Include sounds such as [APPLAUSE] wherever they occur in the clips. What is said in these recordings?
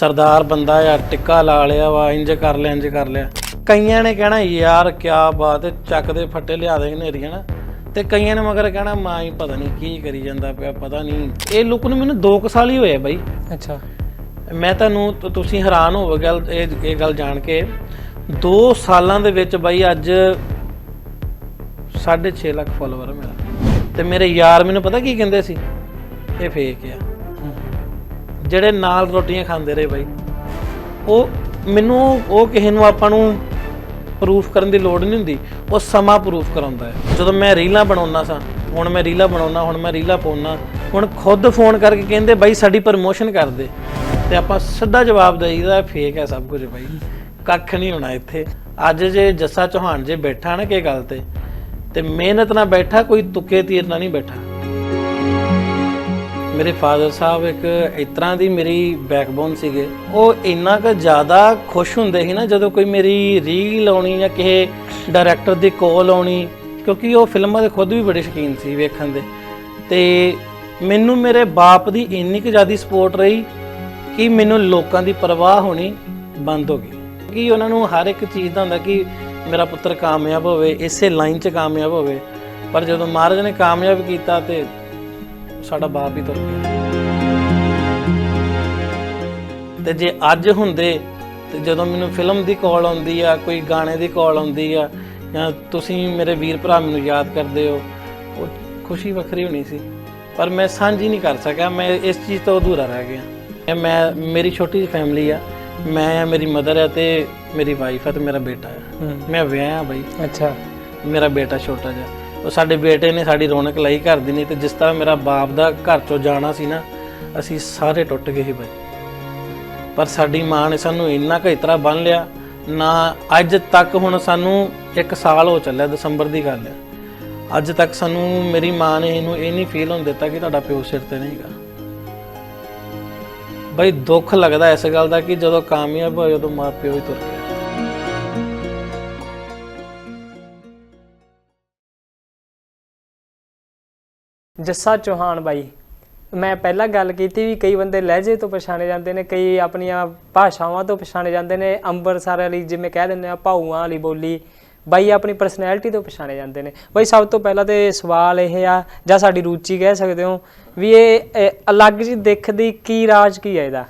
ਸਰਦਾਰ ਬੰਦਾ ਆ ਟਿੱਕਾ ਲਾ ਲਿਆ ਵਾ ਇੰਜ ਕਰ ਲਿਆ ਇੰਜ ਕਰ ਲਿਆ। ਕਈਆਂ ਨੇ ਕਹਿਣਾ ਯਾਰ ਕਿਆ ਬਾਤ ਹੈ ਚੱਕ ਦੇ ਫੱਟੇ ਲਿਆ ਦੇ ਹਨੇਰੀਆਂ ਨਾ। ਤੇ ਕਈਆਂ ਨੇ ਮਗਰ ਕਹਿਣਾ ਮਾਂ ਹੀ ਪਤਾ ਨਹੀਂ ਕੀ ਕਰੀ ਜਾਂਦਾ ਪਿਆ ਪਤਾ ਨਹੀਂ ਇਹ ਲੁੱਕ ਨੂੰ ਮੈਨੂੰ 2 ਸਾਲ ਹੀ ਹੋਏ ਬਾਈ। ਅੱਛਾ। ਮੈਂ ਤੁਹਾਨੂੰ ਤੁਸੀਂ ਹੈਰਾਨ ਹੋਵੋਗੇ ਇਹ ਇਹ ਗੱਲ ਜਾਣ ਕੇ। 2 ਸਾਲਾਂ ਦੇ ਵਿੱਚ ਬਾਈ ਅੱਜ 6.5 ਲੱਖ ਫਾਲੋਅਰ ਮੇਰਾ ਤੇ ਮੇਰੇ ਯਾਰ ਮੈਨੂੰ ਪਤਾ ਕੀ ਕਹਿੰਦੇ ਸੀ? ਇਹ ਫੇਕ ਆ। ਜਿਹੜੇ ਨਾਲ ਰੋਟੀਆਂ ਖਾਂਦੇ ਰਹੇ ਬਾਈ। ਉਹ ਮੈਨੂੰ ਉਹ ਕਿਸੇ ਨੂੰ ਆਪਾਂ ਨੂੰ ਪ੍ਰੂਫ ਕਰਨ ਦੀ ਲੋੜ ਨਹੀਂ ਹੁੰਦੀ, ਉਹ ਸਮਾਂ ਪ੍ਰੂਫ ਕਰਾਉਂਦਾ ਹੈ। ਜਦੋਂ ਮੈਂ ਰੀਲਾਂ ਬਣਾਉਣਾ ਸਾਂ, ਹੁਣ ਮੈਂ ਰੀਲਾਂ ਬਣਾਉਣਾ ਹੁਣ ਮੈਂ ਰੀਲਾਂ ਪਾਉਣਾ ਹੁਣ ਖੁਦ ਫੋਨ ਕਰਕੇ ਕਹਿੰਦੇ, ਬਾਈ, ਸਾਡੀ ਪ੍ਰਮੋਸ਼ਨ ਕਰ ਦੇ। ਤੇ ਆਪਾਂ ਸਿੱਧਾ ਜਵਾਬ ਦੇਈਦਾ, ਫੇਕ ਹੈ ਸਭ ਕੁਝ ਬਾਈ। ਕੱਖ ਨਹੀਂ ਹੋਣਾ ਇੱਥੇ। ਅੱਜ ਜੇ ਜੱਸਾ ਚੌਹਾਨ ਜੇ ਬੈਠਾ ਨਾ ਕਿ ਗੱਲ ਤੇ ਤੇ ਮਿਹਨਤ ਨਾਲ ਬੈਠਾ, ਕੋਈ ਤੁੱਕੇ ਤੀਰ ਨਾਲ ਨਹੀਂ ਬੈਠਾ। ਮੇਰੇ ਫਾਦਰ ਸਾਹਿਬ ਇੱਕ ਇਸ ਤਰ੍ਹਾਂ ਦੀ ਮੇਰੀ ਬੈਕਬੋਨ ਸੀਗੇ। ਉਹ ਇੰਨਾ ਕੁ ਜ਼ਿਆਦਾ ਖੁਸ਼ ਹੁੰਦੇ ਸੀ ਨਾ ਜਦੋਂ ਕੋਈ ਮੇਰੀ ਰੀਲ ਆਉਣੀ ਜਾਂ ਕਿਸੇ ਡਾਇਰੈਕਟਰ ਦੀ ਕਾਲ ਆਉਣੀ, ਕਿਉਂਕਿ ਉਹ ਫਿਲਮਾਂ ਦੇ ਖੁਦ ਵੀ ਬੜੇ ਸ਼ੌਕੀਨ ਸੀ ਵੇਖਣ ਦੇ। ਤੇ ਮੈਨੂੰ ਮੇਰੇ ਬਾਪ ਦੀ ਇੰਨੀ ਕੁ ਜ਼ਿਆਦੀ ਸਪੋਰਟ ਰਹੀ ਕਿ ਮੈਨੂੰ ਲੋਕਾਂ ਦੀ ਪਰਵਾਹ ਹੋਣੀ ਬੰਦ ਹੋ ਗਈ। ਕਿ ਉਹਨਾਂ ਨੂੰ ਹਰ ਇੱਕ ਚੀਜ਼ ਦਾ ਹੁੰਦਾ ਕਿ ਮੇਰਾ ਪੁੱਤਰ ਕਾਮਯਾਬ ਹੋਵੇ, ਇਸੇ ਲਾਈਨ 'ਚ ਕਾਮਯਾਬ ਹੋਵੇ। ਪਰ ਜਦੋਂ ਮਹਾਰਾਜ ਨੇ ਕਾਮਯਾਬ ਕੀਤਾ ਤੇ ਸਾਡਾ ਬਾਪ ਹੀ ਤੁਰ ਗਿਆ। ਤੇ ਜੇ ਅੱਜ ਹੁੰਦੇ ਤੇ ਜਦੋਂ ਮੈਨੂੰ ਫਿਲਮ ਦੀ ਕਾਲ ਆਉਂਦੀ ਆ ਕੋਈ ਗਾਣੇ ਦੀ ਕਾਲ ਆਉਂਦੀ ਆ ਜਾਂ ਤੁਸੀਂ ਮੇਰੇ ਵੀਰ ਭਰਾ ਮੈਨੂੰ ਯਾਦ ਕਰਦੇ ਹੋ ਉਹ ਖੁਸ਼ੀ ਵੱਖਰੀ ਹੋਣੀ ਸੀ। ਪਰ ਮੈਂ ਸਾਂਝੀ ਨਹੀਂ ਕਰ ਸਕਿਆ ਮੈਂ ਇਸ ਚੀਜ਼ ਤੋਂ ਅਧੂਰਾ ਰਹਿ ਗਿਆ। ਮੈਂ ਮੇਰੀ ਛੋਟੀ ਜਿਹੀ ਫੈਮਿਲੀ ਆ ਮੈਂ ਆ ਮੇਰੀ ਮਦਰ ਆ ਤੇ ਮੇਰੀ ਵਾਈਫ ਆ ਤੇ ਮੇਰਾ ਬੇਟਾ ਆ। ਮੈਂ ਵਿਆਹਿਆ ਬਾਈ। ਅੱਛਾ। ਮੇਰਾ ਬੇਟਾ ਛੋਟਾ ਜਿਹਾ। ਉਹ ਸਾਡੇ ਬੇਟੇ ਨੇ ਸਾਡੀ ਰੌਣਕ ਲਾਈ ਘਰ ਦੀ, ਨਹੀਂ ਤੇ ਜਿਸ ਤਰ੍ਹਾਂ ਮੇਰਾ ਬਾਪ ਦਾ ਘਰ ਚੋਂ ਜਾਣਾ ਸੀ ਨਾ, ਅਸੀਂ ਸਾਰੇ ਟੁੱਟ ਗਏ ਸੀ ਬਾਈ। ਪਰ ਸਾਡੀ ਮਾਂ ਨੇ ਸਾਨੂੰ ਇੰਨਾ ਕੁ ਇਤਰਾ ਬੰਨ ਲਿਆ, ਨਾ ਅੱਜ ਤੱਕ ਹੁਣ ਸਾਨੂੰ 1 ਸਾਲ ਹੋ ਚੱਲਿਆ ਦਸੰਬਰ ਦੀ ਗੱਲ ਹੈ। ਅੱਜ ਤੱਕ ਸਾਨੂੰ ਮੇਰੀ ਮਾਂ ਨੇ ਇਹਨੂੰ ਇਹ ਨਹੀਂ ਫੀਲ ਹੋਣ ਦਿੱਤਾ ਕਿ ਤੁਹਾਡਾ ਪਿਓ ਸਿਰ ਤੇ ਨਹੀਂਗਾ ਬਈ ਦੁੱਖ ਲੱਗਦਾ ਇਸ ਗੱਲ ਦਾ ਕਿ ਜਦੋਂ ਕਾਮਯਾਬ ਹੋਏ ਉਦੋਂ ਮਾਂ ਪਿਓ ਹੀ ਤੁਰ ਗਿਆ ਜੱਸਾ ਚੌਹਾਨ ਬਾਈ, ਮੈਂ ਪਹਿਲਾਂ ਗੱਲ ਕੀਤੀ ਵੀ ਕਈ ਬੰਦੇ ਲਹਿਜੇ ਤੋਂ ਪਛਾਣੇ ਜਾਂਦੇ ਨੇ, ਕਈ ਆਪਣੀਆਂ ਭਾਸ਼ਾਵਾਂ ਤੋਂ ਪਛਾਣੇ ਜਾਂਦੇ ਨੇ ਅੰਮ੍ਰਿਤਸਰ ਵਾਲੀ ਜਿਵੇਂ ਕਹਿ ਦਿੰਦੇ ਆ, ਭਾਊਆਂ ਵਾਲੀ ਬੋਲੀ, ਬਾਈ ਆਪਣੀ ਪਰਸਨੈਲਿਟੀ ਤੋਂ ਪਛਾਣੇ ਜਾਂਦੇ ਨੇ। ਬਾਈ, ਸਭ ਤੋਂ ਪਹਿਲਾਂ ਤੇ ਸਵਾਲ ਇਹ ਆ, ਜਾਂ ਸਾਡੀ ਰੁਚੀ ਕਹਿ ਸਕਦੇ ਹੋ, ਵੀ ਇਹ ਇਹ ਅਲੱਗ ਜੀ ਦਿਖਦੀ ਕੀ ਰਾਜ ਕੀ ਹੈ ਇਹਦਾ?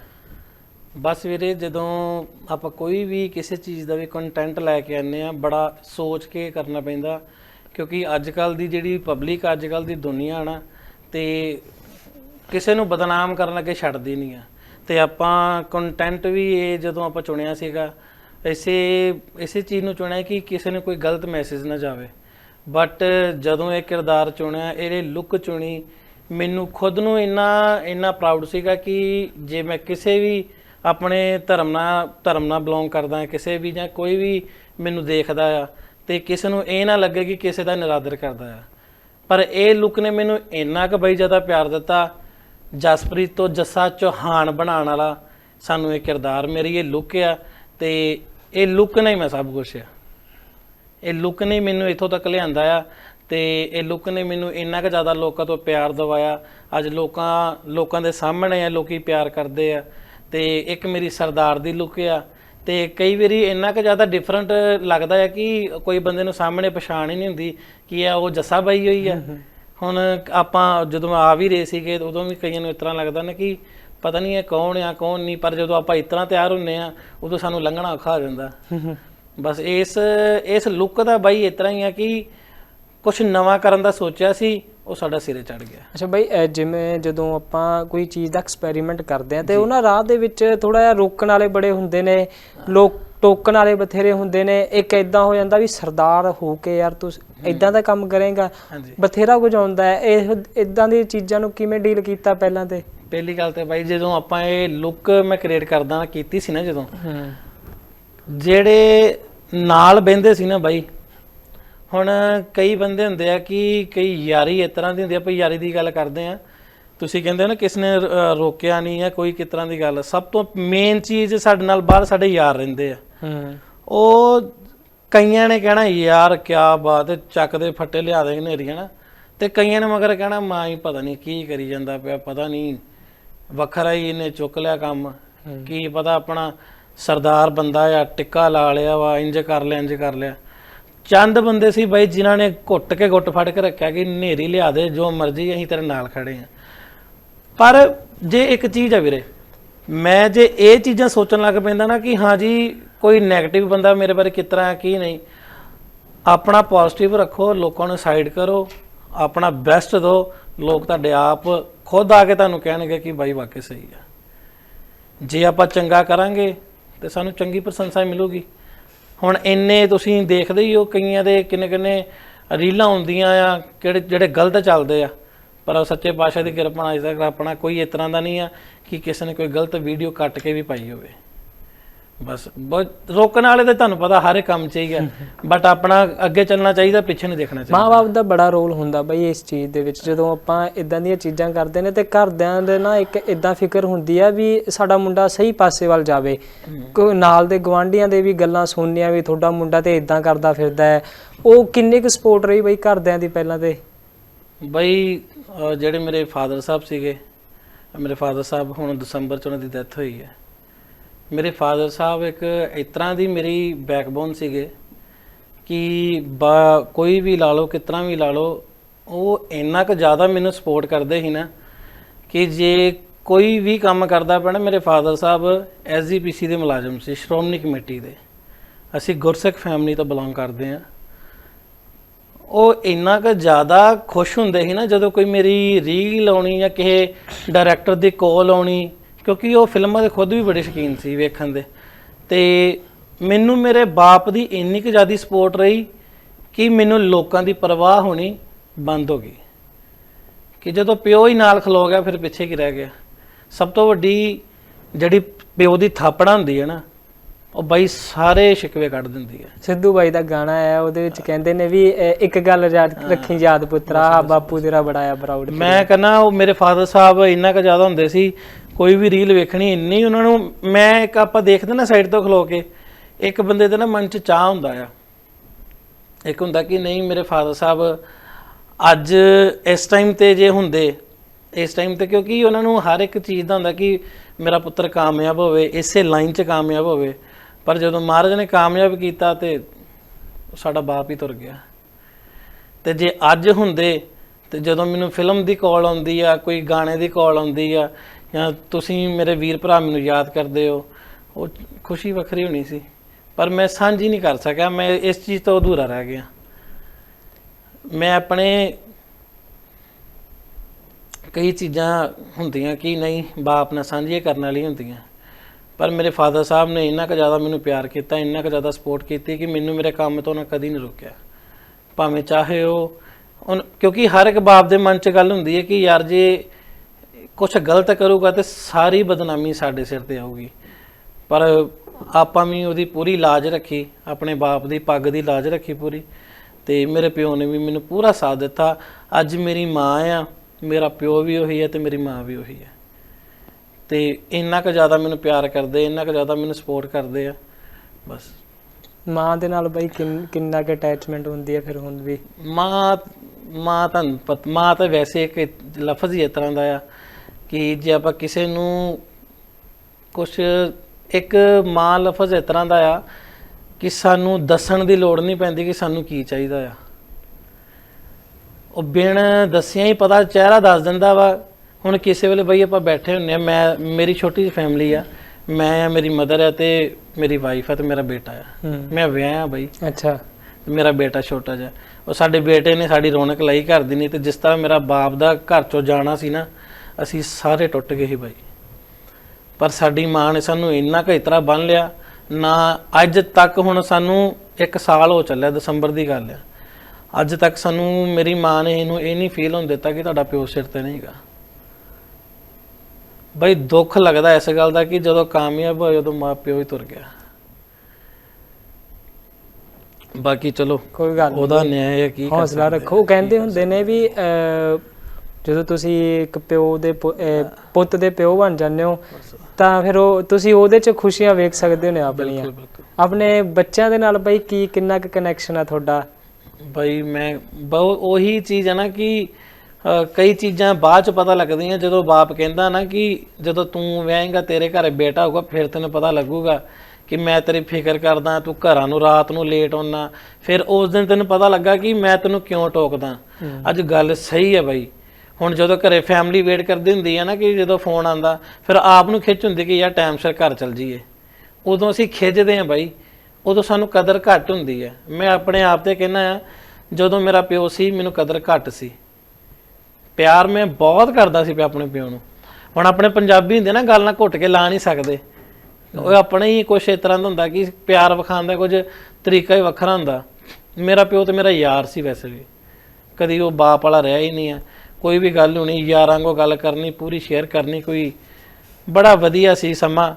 ਬਸ ਵੀਰੇ, ਜਦੋਂ ਆਪਾਂ ਕੋਈ ਵੀ ਕਿਸੇ ਚੀਜ਼ ਦਾ ਵੀ ਕੰਟੈਂਟ ਲੈ ਕੇ ਆਨੇ ਆ ਬੜਾ ਸੋਚ ਕੇ ਕਰਨਾ ਪੈਂਦਾ। ਕਿਉਂਕਿ ਅੱਜ ਕੱਲ ਦੀ ਜਿਹੜੀ ਪਬਲਿਕ ਅੱਜ ਕੱਲ ਦੀ ਦੁਨੀਆ ਨਾ, ਤੇ ਕਿਸੇ ਨੂੰ ਬਦਨਾਮ ਕਰਨ ਲੱਗੇ ਛੱਡਦੀ ਨਹੀਂ ਆ। ਤੇ ਆਪਾਂ ਕੰਟੈਂਟ ਵੀ ਇਹ ਜਦੋਂ ਆਪਾਂ ਚੁਣਿਆ ਸੀਗਾ, ਇਸੇ ਇਸੇ ਚੀਜ਼ ਨੂੰ ਚੁਣਿਆ ਕਿ ਕਿਸੇ ਨੂੰ ਕੋਈ ਗਲਤ ਮੈਸੇਜ ਨਾ ਜਾਵੇ। ਬਟ ਜਦੋਂ ਇਹ ਕਿਰਦਾਰ ਚੁਣਿਆ ਇਹਦੇ ਲੁੱਕ ਚੁਣੀ, ਮੈਨੂੰ ਖੁਦ ਨੂੰ ਇੰਨਾ ਇੰਨਾ ਪ੍ਰਾਊਡ ਸੀਗਾ ਕਿ ਜੇ ਮੈਂ ਕਿਸੇ ਵੀ ਆਪਣੇ ਧਰਮ ਨਾਲ ਧਰਮ ਨਾਲ ਬਿਲੋਂਗ ਕਰਦਾ, ਕਿਸੇ ਵੀ ਜਾਂ ਕੋਈ ਵੀ ਮੈਨੂੰ ਦੇਖਦਾ ਆ ਤੇ ਕਿਸੇ ਨੂੰ ਇਹ ਨਾ ਲੱਗੇ ਕਿ ਕਿਸੇ ਦਾ ਨਿਰਾਦਰ ਕਰਦਾ ਆ। ਪਰ ਇਹ ਲੁੱਕ ਨੇ ਮੈਨੂੰ ਇੰਨਾ ਕੁ ਬਈ ਜ਼ਿਆਦਾ ਪਿਆਰ ਦਿੱਤਾ, ਜਸਪ੍ਰੀਤ ਤੋਂ ਜੱਸਾ ਚੌਹਾਨ ਬਣਾਉਣ ਵਾਲਾ ਸਾਨੂੰ ਇਹ ਕਿਰਦਾਰ ਮੇਰੀ ਇਹ ਲੁੱਕ ਆ ਤੇ ਇਹ ਲੁੱਕ ਨਹੀਂ ਮੈਂ ਸਭ ਕੁਝ ਆ। ਇਹ ਲੁੱਕ ਨੇ ਮੈਨੂੰ ਇੱਥੋਂ ਤੱਕ ਲਿਆਂਦਾ ਆ ਤੇ ਇਹ ਲੁੱਕ ਨੇ ਮੈਨੂੰ ਇੰਨਾ ਕੁ ਜ਼ਿਆਦਾ ਲੋਕਾਂ ਤੋਂ ਪਿਆਰ ਦਵਾਇਆ। ਅੱਜ ਲੋਕਾਂ ਲੋਕਾਂ ਦੇ ਸਾਹਮਣੇ ਆ, ਲੋਕੀ ਪਿਆਰ ਕਰਦੇ ਆ ਤੇ ਇੱਕ ਮੇਰੀ ਸਰਦਾਰ ਦੀ ਲੁੱਕ ਆ। ਤੇ ਕਈ ਵਾਰੀ ਇੰਨਾ ਕੁ ਜ਼ਿਆਦਾ ਡਿਫਰੈਂਟ ਲੱਗਦਾ ਹੈ ਕਿ ਕੋਈ ਬੰਦੇ ਨੂੰ ਸਾਹਮਣੇ ਪਛਾਣ ਹੀ ਨਹੀਂ ਹੁੰਦੀ ਕਿ ਇਹ ਉਹ ਜੱਸਾ ਬਾਈ ਹੋਈ ਆ। ਹੁਣ ਆਪਾਂ ਜਦੋਂ ਆ ਵੀ ਰਹੇ ਸੀਗੇ ਉਦੋਂ ਵੀ ਕਈਆਂ ਨੂੰ ਇਸ ਤਰ੍ਹਾਂ ਲੱਗਦਾ ਨਾ ਕਿ ਪਤਾ ਨਹੀਂ ਇਹ ਕੌਣ ਆ ਕੌਣ ਨਹੀਂ ਪਰ ਜਦੋਂ ਆਪਾਂ ਇਸ ਤਰ੍ਹਾਂ ਤਿਆਰ ਹੁੰਨੇ ਆ ਉਦੋਂ ਸਾਨੂੰ ਲੰਘਣਾ ਔਖਾ ਹੋ ਜਾਂਦਾ। ਬਸ ਇਸ ਇਸ ਲੁੱਕ ਦਾ ਬਾਈ ਇਸ ਤਰ੍ਹਾਂ ਹੀ ਆ ਕਿ ਕੁਝ ਨਵਾਂ ਕਰਨ ਦਾ ਸੋਚਿਆ ਸੀ ਉਹ ਸਾਡਾ ਸਿਰੇ ਚੜ ਗਿਆ। ਅੱਛਾ ਬਾਈ ਅਹ ਜਿਵੇਂ ਜਦੋਂ ਆਪਾਂ ਕੋਈ ਚੀਜ਼ ਦਾ ਐਕਸਪੈਰੀਮੈਂਟ ਕਰਦੇ ਆ ਤੇ ਉਹਨਾਂ ਰਾਹ ਦੇ ਵਿੱਚ ਥੋੜਾ ਜਿਹਾ ਰੋਕਣ ਵਾਲੇ ਬੜੇ ਹੁੰਦੇ ਨੇ ਲੋਕ ਟੋਕਣ ਵਾਲੇ ਬਥੇਰੇ ਹੁੰਦੇ ਨੇ ਇੱਕ ਇਦਾਂ ਹੋ ਜਾਂਦਾ ਵੀ ਸਰਦਾਰ ਹੋ ਕੇ ਯਾਰ ਤੂੰ ਇਦਾਂ ਦਾ ਕੰਮ ਕਰੇਗਾ ਹਾਂਜੀ। ਬਥੇਰਾ ਕੁਝ ਆਉਂਦਾ ਹੈ ਇਹ ਇਦਾਂ ਦੀਆਂ ਚੀਜ਼ਾਂ ਨੂੰ ਕਿਵੇਂ ਡੀਲ ਕੀਤਾ ਪਹਿਲਾਂ ਤੇ? ਪਹਿਲੀ ਗੱਲ ਤੇ ਬਾਈ ਜਦੋਂ ਆਪਾਂ ਇਹ ਲੁੱਕ ਮੈਂ ਕ੍ਰੀਏਟ ਕਰਦਾ ਕੀਤੀ ਸੀ ਨਾ ਜਦੋਂ ਹੂੰ। ਜਿਹੜੇ ਨਾਲ ਬਹਿੰਦੇ ਸੀ ਨਾ ਬਾਈ ਹੁਣ ਕਈ ਬੰਦੇ ਹੁੰਦੇ ਆ ਕਿ ਕਈ ਯਾਰੀ ਇਸ ਤਰ੍ਹਾਂ ਦੀ ਹੁੰਦੀ ਆ ਭਈ ਯਾਰੀ ਦੀ ਗੱਲ ਕਰਦੇ ਆ। ਤੁਸੀਂ ਕਹਿੰਦੇ ਹੋ ਨਾ ਕਿਸ ਨੇ ਰੋਕਿਆ ਨਹੀਂ ਆ ਕੋਈ ਕਿਸ ਤਰ੍ਹਾਂ ਦੀ ਗੱਲ। ਸਭ ਤੋਂ ਮੇਨ ਚੀਜ਼ ਸਾਡੇ ਨਾਲ ਬਾਹਰ ਸਾਡੇ ਯਾਰ ਰਹਿੰਦੇ ਆ। ਹੂੰ। ਉਹ ਕਈਆਂ ਨੇ ਕਹਿਣਾ ਯਾਰ ਕਿਆ ਬਾਤ ਹੈ ਚੱਕ ਦੇ ਫੱਟੇ ਲਿਆ ਦੇ ਹਨੇਰੀਆਂ ਨਾ। ਤੇ ਕਈਆਂ ਨੇ ਮਗਰ ਕਹਿਣਾ ਮਾਂ ਹੀ ਪਤਾ ਨਹੀਂ ਕੀ ਕਰੀ ਜਾਂਦਾ ਪਿਆ ਪਤਾ ਨਹੀਂ। ਵੱਖਰਾ ਹੀ ਇਹਨੇ ਚੁੱਕ ਲਿਆ ਕੰਮ। ਕੀ ਪਤਾ ਆਪਣਾ ਸਰਦਾਰ ਬੰਦਾ ਆ ਟਿੱਕਾ ਲਾ ਲਿਆ ਵਾ ਇੰਜ ਕਰ ਲਿਆ ਇੰਜ ਕਰ ਲਿਆ। ਚੰਦ ਬੰਦੇ ਸੀ ਬਾਈ ਜਿਨ੍ਹਾਂ ਨੇ ਘੁੱਟ ਕੇ ਗੁੱਟ ਫੜ ਕੇ ਰੱਖਿਆ ਕਿ ਨੇਰੀ ਲਿਆ ਦੇ ਜੋ ਮਰਜ਼ੀ ਅਸੀਂ ਤੇਰੇ ਨਾਲ ਖੜੇ ਆ। ਪਰ ਜੇ ਇੱਕ ਚੀਜ਼ ਆ ਵੀਰੇ ਮੈਂ ਜੇ ਇਹ ਚੀਜ਼ਾਂ ਸੋਚਣ ਲੱਗ ਪੈਂਦਾ ਨਾ ਕਿ ਹਾਂ ਜੀ ਕੋਈ 네ਗੇਟਿਵ ਬੰਦਾ ਮੇਰੇ ਬਾਰੇ ਕਿਸ ਤਰ੍ਹਾਂ ਹੈ, ਕੀ ਨਹੀਂ ਆਪਣਾ ਪੋਜ਼ਿਟਿਵ ਰੱਖੋ ਲੋਕਾਂ ਨੂੰ ਸਾਈਡ ਕਰੋ ਆਪਣਾ ਬੈਸਟ ਦਿਓ ਲੋਕ ਤੁਹਾਡੇ ਆਪ ਖੁਦ ਆ ਕੇ ਤੁਹਾਨੂੰ ਕਹਿਣਗੇ ਕਿ ਬਾਈ ਵਾਕਈ ਸਹੀ ਆ। ਜੇ ਆਪਾਂ ਚੰਗਾ ਕਰਾਂਗੇ ਤੇ ਸਾਨੂੰ ਚੰਗੀ ਪ੍ਰਸ਼ੰਸਾ ਮਿਲੂਗੀ। ਹੁਣ ਇੰਨੇ ਤੁਸੀਂ ਦੇਖਦੇ ਹੀ ਹੋ ਕਈਆਂ ਦੇ ਕਿੰਨੇ ਕਿੰਨੇ ਰੀਲਾਂ ਹੁੰਦੀਆਂ ਆ, ਕਿਹੜੇ ਜਿਹੜੇ ਗਲਤ ਚੱਲਦੇ ਆ। ਪਰ ਸੱਚੇ ਪਾਤਸ਼ਾਹ ਦੀ ਕਿਰਪਾ ਨਾਲ ਅਜੇ ਤੱਕ ਆਪਣਾ ਕੋਈ ਇਸ ਤਰ੍ਹਾਂ ਦਾ ਨਹੀਂ ਆ ਕਿ ਕਿਸੇ ਨੇ ਕੋਈ ਗਲਤ ਵੀਡੀਓ ਕੱਟ ਕੇ ਵੀ ਪਾਈ ਹੋਵੇ। ਬਸ। ਬਹੁਤ ਰੋਕਣ ਵਾਲੇ ਤਾਂ ਤੁਹਾਨੂੰ ਪਤਾ ਹਰ ਇੱਕ ਕੰਮ ਚ ਹੀ ਆ। ਬਟ ਆਪਣਾ ਅੱਗੇ ਚੱਲਣਾ ਚਾਹੀਦਾ ਪਿੱਛੇ ਨਹੀਂ ਦੇਖਣਾ ਚਾਹੀਦਾ। ਮਾਂ-ਬਾਪ ਦਾ ਬੜਾ ਰੋਲ ਹੁੰਦਾ ਬਈ ਇਸ ਚੀਜ਼ ਦੇ ਵਿੱਚ। ਜਦੋਂ ਆਪਾਂ ਇਦਾਂ ਦੀਆਂ ਚੀਜ਼ਾਂ ਕਰਦੇ ਨੇ ਤੇ ਘਰਦਿਆਂ ਦੇ ਨਾ ਇੱਕ ਇਦਾਂ ਫਿਕਰ ਹੁੰਦੀ ਆ ਵੀ ਸਾਡਾ ਮੁੰਡਾ ਸਹੀ ਪਾਸੇ ਵੱਲ ਜਾਵੇ। ਕੋਈ ਨਾਲ ਦੇ ਗਵਾਂਢੀਆਂ ਦੇ ਵੀ ਗੱਲਾਂ ਸੁਣਨੀਆਂ ਵੀ ਤੁਹਾਡਾ ਮੁੰਡਾ ਤੇ ਇਦਾਂ ਕਰਦਾ ਫਿਰਦਾ ਹੈ। ਉਹ ਕਿੰਨੇ ਕੁ ਸਪੋਰਟ ਰਹੀ ਬਈ ਘਰਦਿਆਂ ਦੀ ਪਹਿਲਾਂ ਤੇ? ਬਈ ਜਿਹੜੇ ਮੇਰੇ ਫਾਦਰ ਸਾਹਿਬ ਸੀਗੇ ਮੇਰੇ ਫਾਦਰ ਸਾਹਿਬ ਹੁਣ ਦਸੰਬਰ ਚ ਉਹਨਾਂ ਦੀ ਡੈਥ ਹੋਈ ਹੈ। ਮੇਰੇ ਫਾਦਰ ਸਾਹਿਬ ਇੱਕ ਇਸ ਤਰ੍ਹਾਂ ਦੀ ਮੇਰੀ ਬੈਕਬੋਨ ਸੀਗੇ ਕਿ ਬਾ- ਕੋਈ ਵੀ ਲਾ ਲਓ, ਕਿਤਨਾ ਵੀ ਲਾ ਲਓ, ਉਹ ਇੰਨਾ ਕੁ ਜ਼ਿਆਦਾ ਮੈਨੂੰ ਸਪੋਰਟ ਕਰਦੇ ਸੀ ਨਾ ਕਿ ਜੇ ਕੋਈ ਵੀ ਕੰਮ ਕਰਦਾ ਪੈਣਾ ਮੇਰੇ ਫਾਦਰ ਸਾਹਿਬ ਐਸਜੀਪੀਸੀ ਦੇ ਮੁਲਾਜ਼ਮ ਸੀ, ਸ਼੍ਰੋਮਣੀ ਕਮੇਟੀ ਦੇ। ਅਸੀਂ ਗੁਰਸਿੱਖ ਫੈਮਿਲੀ ਤੋਂ ਬਿਲੋਂਗ ਕਰਦੇ ਹਾਂ। ਉਹ ਇੰਨਾ ਕੁ ਜ਼ਿਆਦਾ ਖੁਸ਼ ਹੁੰਦੇ ਸੀ ਨਾ ਜਦੋਂ ਕੋਈ ਮੇਰੀ ਰੀਲ ਆਉਣੀ ਜਾਂ ਕਿਸੇ ਡਾਇਰੈਕਟਰ ਦੀ ਕਾਲ ਆਉਣੀ ਕਿਉਂਕਿ ਉਹ ਫਿਲਮਾਂ ਦੇ ਖੁਦ ਵੀ ਬੜੇ ਸ਼ੌਕੀਨ ਸੀ ਵੇਖਣ ਦੇ। ਤੇ ਮੈਨੂੰ ਮੇਰੇ ਬਾਪ ਦੀ ਇੰਨੀ ਕੁ ਜ਼ਿਆਦਾ ਸਪੋਰਟ ਰਹੀ ਕਿ ਮੈਨੂੰ ਲੋਕਾਂ ਦੀ ਪਰਵਾਹ ਹੋਣੀ ਬੰਦ ਹੋ ਗਈ। ਕਿ ਜਦੋਂ ਪਿਓ ਹੀ ਨਾਲ ਖਲੋ ਗਿਆ ਫਿਰ ਪਿੱਛੇ ਕੀ ਰਹਿ ਗਿਆ? ਸਭ ਤੋਂ ਵੱਡੀ ਜਿਹੜੀ ਪਿਓ ਦੀ ਥਾਪੜਾ ਹੁੰਦੀ ਹੈ ਨਾ ਉਹ ਬਾਈ ਸਾਰੇ ਸ਼ਿਕਵੇ ਕੱਢ ਦਿੰਦੀ ਹੈ। ਸਿੱਧੂ ਬਾਈ ਦਾ ਗਾਣਾ ਹੈ ਉਹਦੇ ਵਿੱਚ ਕਹਿੰਦੇ ਨੇ ਵੀ ਇੱਕ ਗੱਲ ਯਾਦ ਰੱਖੀ ਯਾਦ ਪੁੱਤਰਾ ਬਾਪੂ ਤੇਰਾ ਬੜਾ ਆ ਪ੍ਰਾਊਡ ਮੈਂ ਕਹਿੰਦਾ ਉਹ ਮੇਰੇ ਫਾਦਰ ਸਾਹਿਬ ਇੰਨਾ ਕੁ ਜ਼ਿਆਦਾ ਹੁੰਦੇ ਸੀ ਕੋਈ ਵੀ ਰੀਲ ਵੇਖਣੀ, ਇੰਨੀ ਉਹਨਾਂ ਨੂੰ, ਮੈਂ ਇੱਕ ਆਪਾਂ ਦੇਖਦੇ ਨਾ ਸਾਈਡ ਤੋਂ ਖਲੋ ਕੇ, ਇੱਕ ਬੰਦੇ ਦੇ ਨਾ ਮਨ 'ਚ ਚਾਹ ਹੁੰਦਾ ਆ। ਇੱਕ ਹੁੰਦਾ ਕਿ ਨਹੀਂ, ਮੇਰੇ ਫਾਦਰ ਸਾਹਿਬ ਅੱਜ ਇਸ ਟਾਈਮ ਤੇ ਜੇ ਹੁੰਦੇ, ਇਸ ਟਾਈਮ ਤੇ ਕਿਉਂਕਿ ਉਹਨਾਂ ਨੂੰ ਹਰ ਇੱਕ ਚੀਜ਼ ਦਾ ਹੁੰਦਾ ਕਿ ਮੇਰਾ ਪੁੱਤਰ ਕਾਮਯਾਬ ਹੋਵੇ, ਇਸੇ ਲਾਈਨ 'ਚ ਕਾਮਯਾਬ ਹੋਵੇ। ਪਰ ਜਦੋਂ ਮਹਾਰਾਜ ਨੇ ਕਾਮਯਾਬ ਕੀਤਾ ਤੇ ਸਾਡਾ ਬਾਪ ਹੀ ਤੁਰ ਗਿਆ। ਤੇ ਜੇ ਅੱਜ ਹੁੰਦੇ, ਤੇ ਜਦੋਂ ਮੈਨੂੰ ਫਿਲਮ ਦੀ ਕਾਲ ਆਉਂਦੀ ਆ, ਕੋਈ ਗਾਣੇ ਦੀ ਕਾਲ ਆਉਂਦੀ ਆ ਜਾਂ ਤੁਸੀਂ ਮੇਰੇ ਵੀਰ ਭਰਾ ਮੈਨੂੰ ਯਾਦ ਕਰਦੇ ਹੋ, ਉਹ ਖੁਸ਼ੀ ਵੱਖਰੀ ਹੋਣੀ ਸੀ। ਪਰ ਮੈਂ ਸਾਂਝੀ ਨਹੀਂ ਕਰ ਸਕਿਆ, ਮੈਂ ਇਸ ਚੀਜ਼ ਤੋਂ ਅਧੂਰਾ ਰਹਿ ਗਿਆ। ਮੈਂ ਆਪਣੇ ਕਈ ਚੀਜ਼ਾਂ ਹੁੰਦੀਆਂ ਕਿ ਨਹੀਂ, ਬਾਪ ਨਾਲ ਸਾਂਝੀਆਂ ਕਰਨ ਵਾਲੀ ਹੁੰਦੀਆਂ। ਪਰ ਮੇਰੇ ਫਾਦਰ ਸਾਹਿਬ ਨੇ ਇੰਨਾ ਕੁ ਜ਼ਿਆਦਾ ਮੈਨੂੰ ਪਿਆਰ ਕੀਤਾ, ਇੰਨਾ ਕੁ ਜ਼ਿਆਦਾ ਸਪੋਰਟ ਕੀਤੀ ਕਿ ਮੈਨੂੰ ਮੇਰੇ ਕੰਮ ਤੋਂ ਨਾ ਕਦੀ ਨਹੀਂ ਰੋਕਿਆ। ਭਾਵੇਂ ਚਾਹੇ ਉਹ ਕਿਉਂਕਿ ਹਰ ਇੱਕ ਬਾਪ ਦੇ ਮਨ 'ਚ ਗੱਲ ਹੁੰਦੀ ਹੈ ਕਿ ਯਾਰ ਜੇ ਕੁਝ ਗਲਤ ਕਰੂਗਾ ਤੇ ਸਾਰੀ ਬਦਨਾਮੀ ਸਾਡੇ ਸਿਰ ਤੇ ਆਊਗੀ। ਪਰ ਆਪਾਂ ਵੀ ਉਹਦੀ ਪੂਰੀ ਲਾਜ ਰੱਖੀ ਆਪਣੇ ਬਾਪ ਦੀ ਪੱਗ ਦੀ ਲਾਜ ਰੱਖੀ ਪੂਰੀ ਤੇ ਮੇਰੇ ਪਿਓ ਨੇ ਵੀ ਮੈਨੂੰ ਪੂਰਾ ਸਾਥ ਦਿੱਤਾ। ਅੱਜ ਮੇਰੀ ਮਾਂ ਆ ਮੇਰਾ ਪਿਓ ਵੀ ਉਹੀ ਹੈ ਤੇ ਮੇਰੀ ਮਾਂ ਵੀ ਉਹੀ ਹੈ। ਤੇ ਇੰਨਾ ਕੁ ਜ਼ਿਆਦਾ ਮੈਨੂੰ ਪਿਆਰ ਕਰਦੇ ਇੰਨਾ ਕੁ ਜ਼ਿਆਦਾ ਮੈਨੂੰ ਸਪੋਰਟ ਕਰਦੇ ਆ ਬਸ। ਮਾਂ ਦੇ ਨਾਲ ਬਈ ਕਿੰਨ- ਕੁ ਅਟੈਚਮੈਂਟ ਹੁੰਦੀ ਹੈ ਫਿਰ ਹੁਣ ਵੀ? ਮਾਂ ਮਾਂ ਤਾਂ ਮਾਂ ਤਾਂ ਵੈਸੇ ਇੱਕ ਲਫ਼ਜ਼ ਹੀ ਇਸ ਤਰ੍ਹਾਂ ਦਾ ਆ ਕਿ ਜੇ ਆਪਾਂ ਕਿਸੇ ਨੂੰ ਕੁਝ ਇੱਕ ਮਾਂ ਲਫ਼ਜ਼ ਇਸ ਤਰ੍ਹਾਂ ਦਾ ਆ ਕਿ ਸਾਨੂੰ ਦੱਸਣ ਦੀ ਲੋੜ ਨਹੀਂ ਪੈਂਦੀ ਕਿ ਸਾਨੂੰ ਕੀ ਚਾਹੀਦਾ ਆ। ਉਹ ਬਿਨ ਦੱਸਿਆ ਹੀ ਪਤਾ ਚਿਹਰਾ ਦੱਸ ਦਿੰਦਾ ਵਾ ਹੁਣ ਕਿਸੇ ਵੇਲੇ ਬਈ ਆਪਾਂ ਬੈਠੇ ਹੁੰਨੇ ਆ ਮੈਂ ਮੇਰੀ ਛੋਟੀ ਜਿਹੀ ਫੈਮਿਲੀ ਆ ਮੈਂ ਆ ਮੇਰੀ ਮਦਰ ਆ ਤੇ ਮੇਰੀ ਵਾਈਫ ਆ ਤੇ ਮੇਰਾ ਬੇਟਾ ਆ। ਮੈਂ ਵਿਆਹ ਆ ਬਈ। ਅੱਛਾ। ਤੇ ਮੇਰਾ ਬੇਟਾ ਛੋਟਾ ਜਿਹਾ। ਉਹ ਸਾਡੇ ਬੇਟੇ ਨੇ ਸਾਡੀ ਰੌਣਕ ਲਾਈ ਘਰ ਦੀ ਨਹੀਂ ਤੇ ਜਿਸ ਤਰ੍ਹਾਂ ਮੇਰਾ ਬਾਪ ਦਾ ਘਰ ਚੋਂ ਜਾਣਾ ਸੀ ਨਾ ਅਸੀਂ ਸਾਰੇ ਟੁੱਟ ਗਏ ਸੀ ਬਾਈ। ਪਰ ਸਾਡੀ ਮਾਂ ਨੇ ਸਾਨੂੰ ਇੰਨਾ ਕੁ ਇਤਰਾ ਬੰਨ ਲਿਆ ਨਾ ਅੱਜ ਤੱਕ ਹੁਣ ਸਾਨੂੰ 1 ਸਾਲ ਹੋ ਚੱਲਿਆ ਦਸੰਬਰ ਦੀ ਗੱਲ ਆ। ਅੱਜ ਤੱਕ ਸਾਨੂੰ ਮੇਰੀ ਮਾਂ ਨੇ ਇਹਨੂੰ ਇਹ ਨਹੀਂ ਫੀਲ ਹੋਣ ਦਿੱਤਾ ਕਿ ਤੁਹਾਡਾ ਪਿਓ ਸਿਰ ਤੇ ਨਹੀਂਗਾ ਬਈ ਦੁੱਖ ਲੱਗਦਾ ਇਸ ਗੱਲ ਦਾ ਕਿ ਜਦੋਂ ਕਾਮਯਾਬ ਹੋਏ ਉਦੋਂ ਮਾਂ ਪਿਓ ਹੀ ਤੁਰ ਗਿਆ। ਬਾਕੀ ਚਲੋ ਕੋਈ ਗੱਲ ਉਹਦਾ ਨਿਆਂ ਹੈ ਕੀ ਹੌਸਲਾ ਰੱਖੋ। ਕਹਿੰਦੇ ਹੁੰਦੇ ਨੇ ਵੀ ਜਦੋਂ ਤੁਸੀਂ ਇੱਕ ਪਿਓ ਦੇ ਪੁ- ਅਹ, ਪੁੱਤ ਦੇ ਪਿਓ ਬਣ ਜਾਂਦੇ ਹੋ ਤਾਂ ਫਿਰ ਉਹ ਤੁਸੀਂ ਉਹਦੇ 'ਚ ਖੁਸ਼ੀਆਂ ਵੇਖ ਸਕਦੇ ਹੋ ਨੇ ਆਪਣੀਆਂ ਬਿਲਕੁਲ ਬਿਲਕੁਲ। ਆਪਣੇ ਬੱਚਿਆਂ ਦੇ ਨਾਲ ਬਈ ਕੀ ਕਿੰਨਾ ਕੁ ਕਨੈਕਸ਼ਨ ਆ ਤੁਹਾਡਾ? ਬਈ ਮੈਂ ਬਹੁ ਉਹੀ ਚੀਜ਼ ਹੈ ਨਾ ਕਿ ਅ, ਕਈ ਚੀਜ਼ਾਂ ਬਾਅਦ ਚ ਪਤਾ ਲੱਗਦੀਆਂ ਜਦੋਂ ਬਾਪ ਕਹਿੰਦਾ ਨਾ ਕਿ ਜਦੋਂ ਤੂੰ ਵਿਆਹੇਂਗਾ ਤੇਰੇ ਘਰੇ ਬੇਟਾ ਹੋਊਗਾ ਫਿਰ ਤੈਨੂੰ ਪਤਾ ਲੱਗੂਗਾ ਕਿ ਮੈਂ ਤੇਰੀ ਫਿਕਰ ਕਰਦਾ ਤੂੰ ਘਰਾਂ ਨੂੰ ਰਾਤ ਨੂੰ ਲੇਟ ਆਉਣਾ ਫਿਰ ਉਸ ਦਿਨ ਤੈਨੂੰ ਪਤਾ ਲੱਗਾ ਕਿ ਮੈਂ ਤੈਨੂੰ ਕਿਉਂ ਟੋਕਦਾ। ਅੱਜ ਗੱਲ ਸਹੀ ਹੈ ਬਾਈ। ਹੁਣ ਜਦੋਂ ਘਰੇ ਫੈਮਿਲੀ ਵੇਟ ਕਰਦੀ ਹੁੰਦੀ ਹੈ ਨਾ ਕਿ ਜਦੋਂ ਫੋਨ ਆਂਦਾ ਫਿਰ ਆਪ ਨੂੰ ਖਿੱਚ ਹੁੰਦੀ ਕਿ ਯਾਰ ਟਾਈਮ ਸਿਰ ਘਰ ਚੱਲ ਜਾਈਏ। ਉਦੋਂ ਅਸੀਂ ਖਿੱਚਦੇ ਹਾਂ ਬਾਈ। ਉਦੋਂ ਸਾਨੂੰ ਕਦਰ ਘੱਟ ਹੁੰਦੀ ਹੈ ਮੈਂ ਆਪਣੇ ਆਪ ਤੇ ਕਹਿੰਦਾ ਆ, ਜਦੋਂ ਮੇਰਾ ਪਿਓ ਸੀ, ਮੈਨੂੰ ਕਦਰ ਘੱਟ ਸੀ। ਪਿਆਰ ਮੈਂ ਬਹੁਤ ਕਰਦਾ ਸੀ ਪਿਆ ਆਪਣੇ ਪਿਓ ਨੂੰ। ਹੁਣ ਆਪਣੇ ਪੰਜਾਬੀ ਹੁੰਦੇ ਨਾ, ਗੱਲ ਨਾਲ ਘੁੱਟ ਕੇ ਲਾ ਨਹੀਂ ਸਕਦੇ। ਉਹ ਆਪਣੇ ਹੀ ਕੁਛ ਇਸ ਤਰ੍ਹਾਂ ਦਾ ਹੁੰਦਾ ਕਿ ਪਿਆਰ ਵਿਖਾਉਣ ਦਾ ਕੁਝ ਤਰੀਕਾ ਹੀ ਵੱਖਰਾ ਹੁੰਦਾ। ਮੇਰਾ ਪਿਓ ਤੇ ਮੇਰਾ ਯਾਰ ਸੀ ਵੈਸੇ ਵੀ। ਕਦੀ ਉਹ ਬਾਪ ਵਾਲਾ ਰਿਹਾ ਹੀ ਨਹੀਂ ਆ। ਕੋਈ ਵੀ ਗੱਲ ਹੋਣੀ ਯਾਰਾਂ ਕੋ ਗੱਲ ਕਰਨੀ ਪੂਰੀ ਸ਼ੇਅਰ ਕਰਨੀ ਕੋਈ ਬੜਾ ਵਧੀਆ ਸੀ ਸਮਾਂ।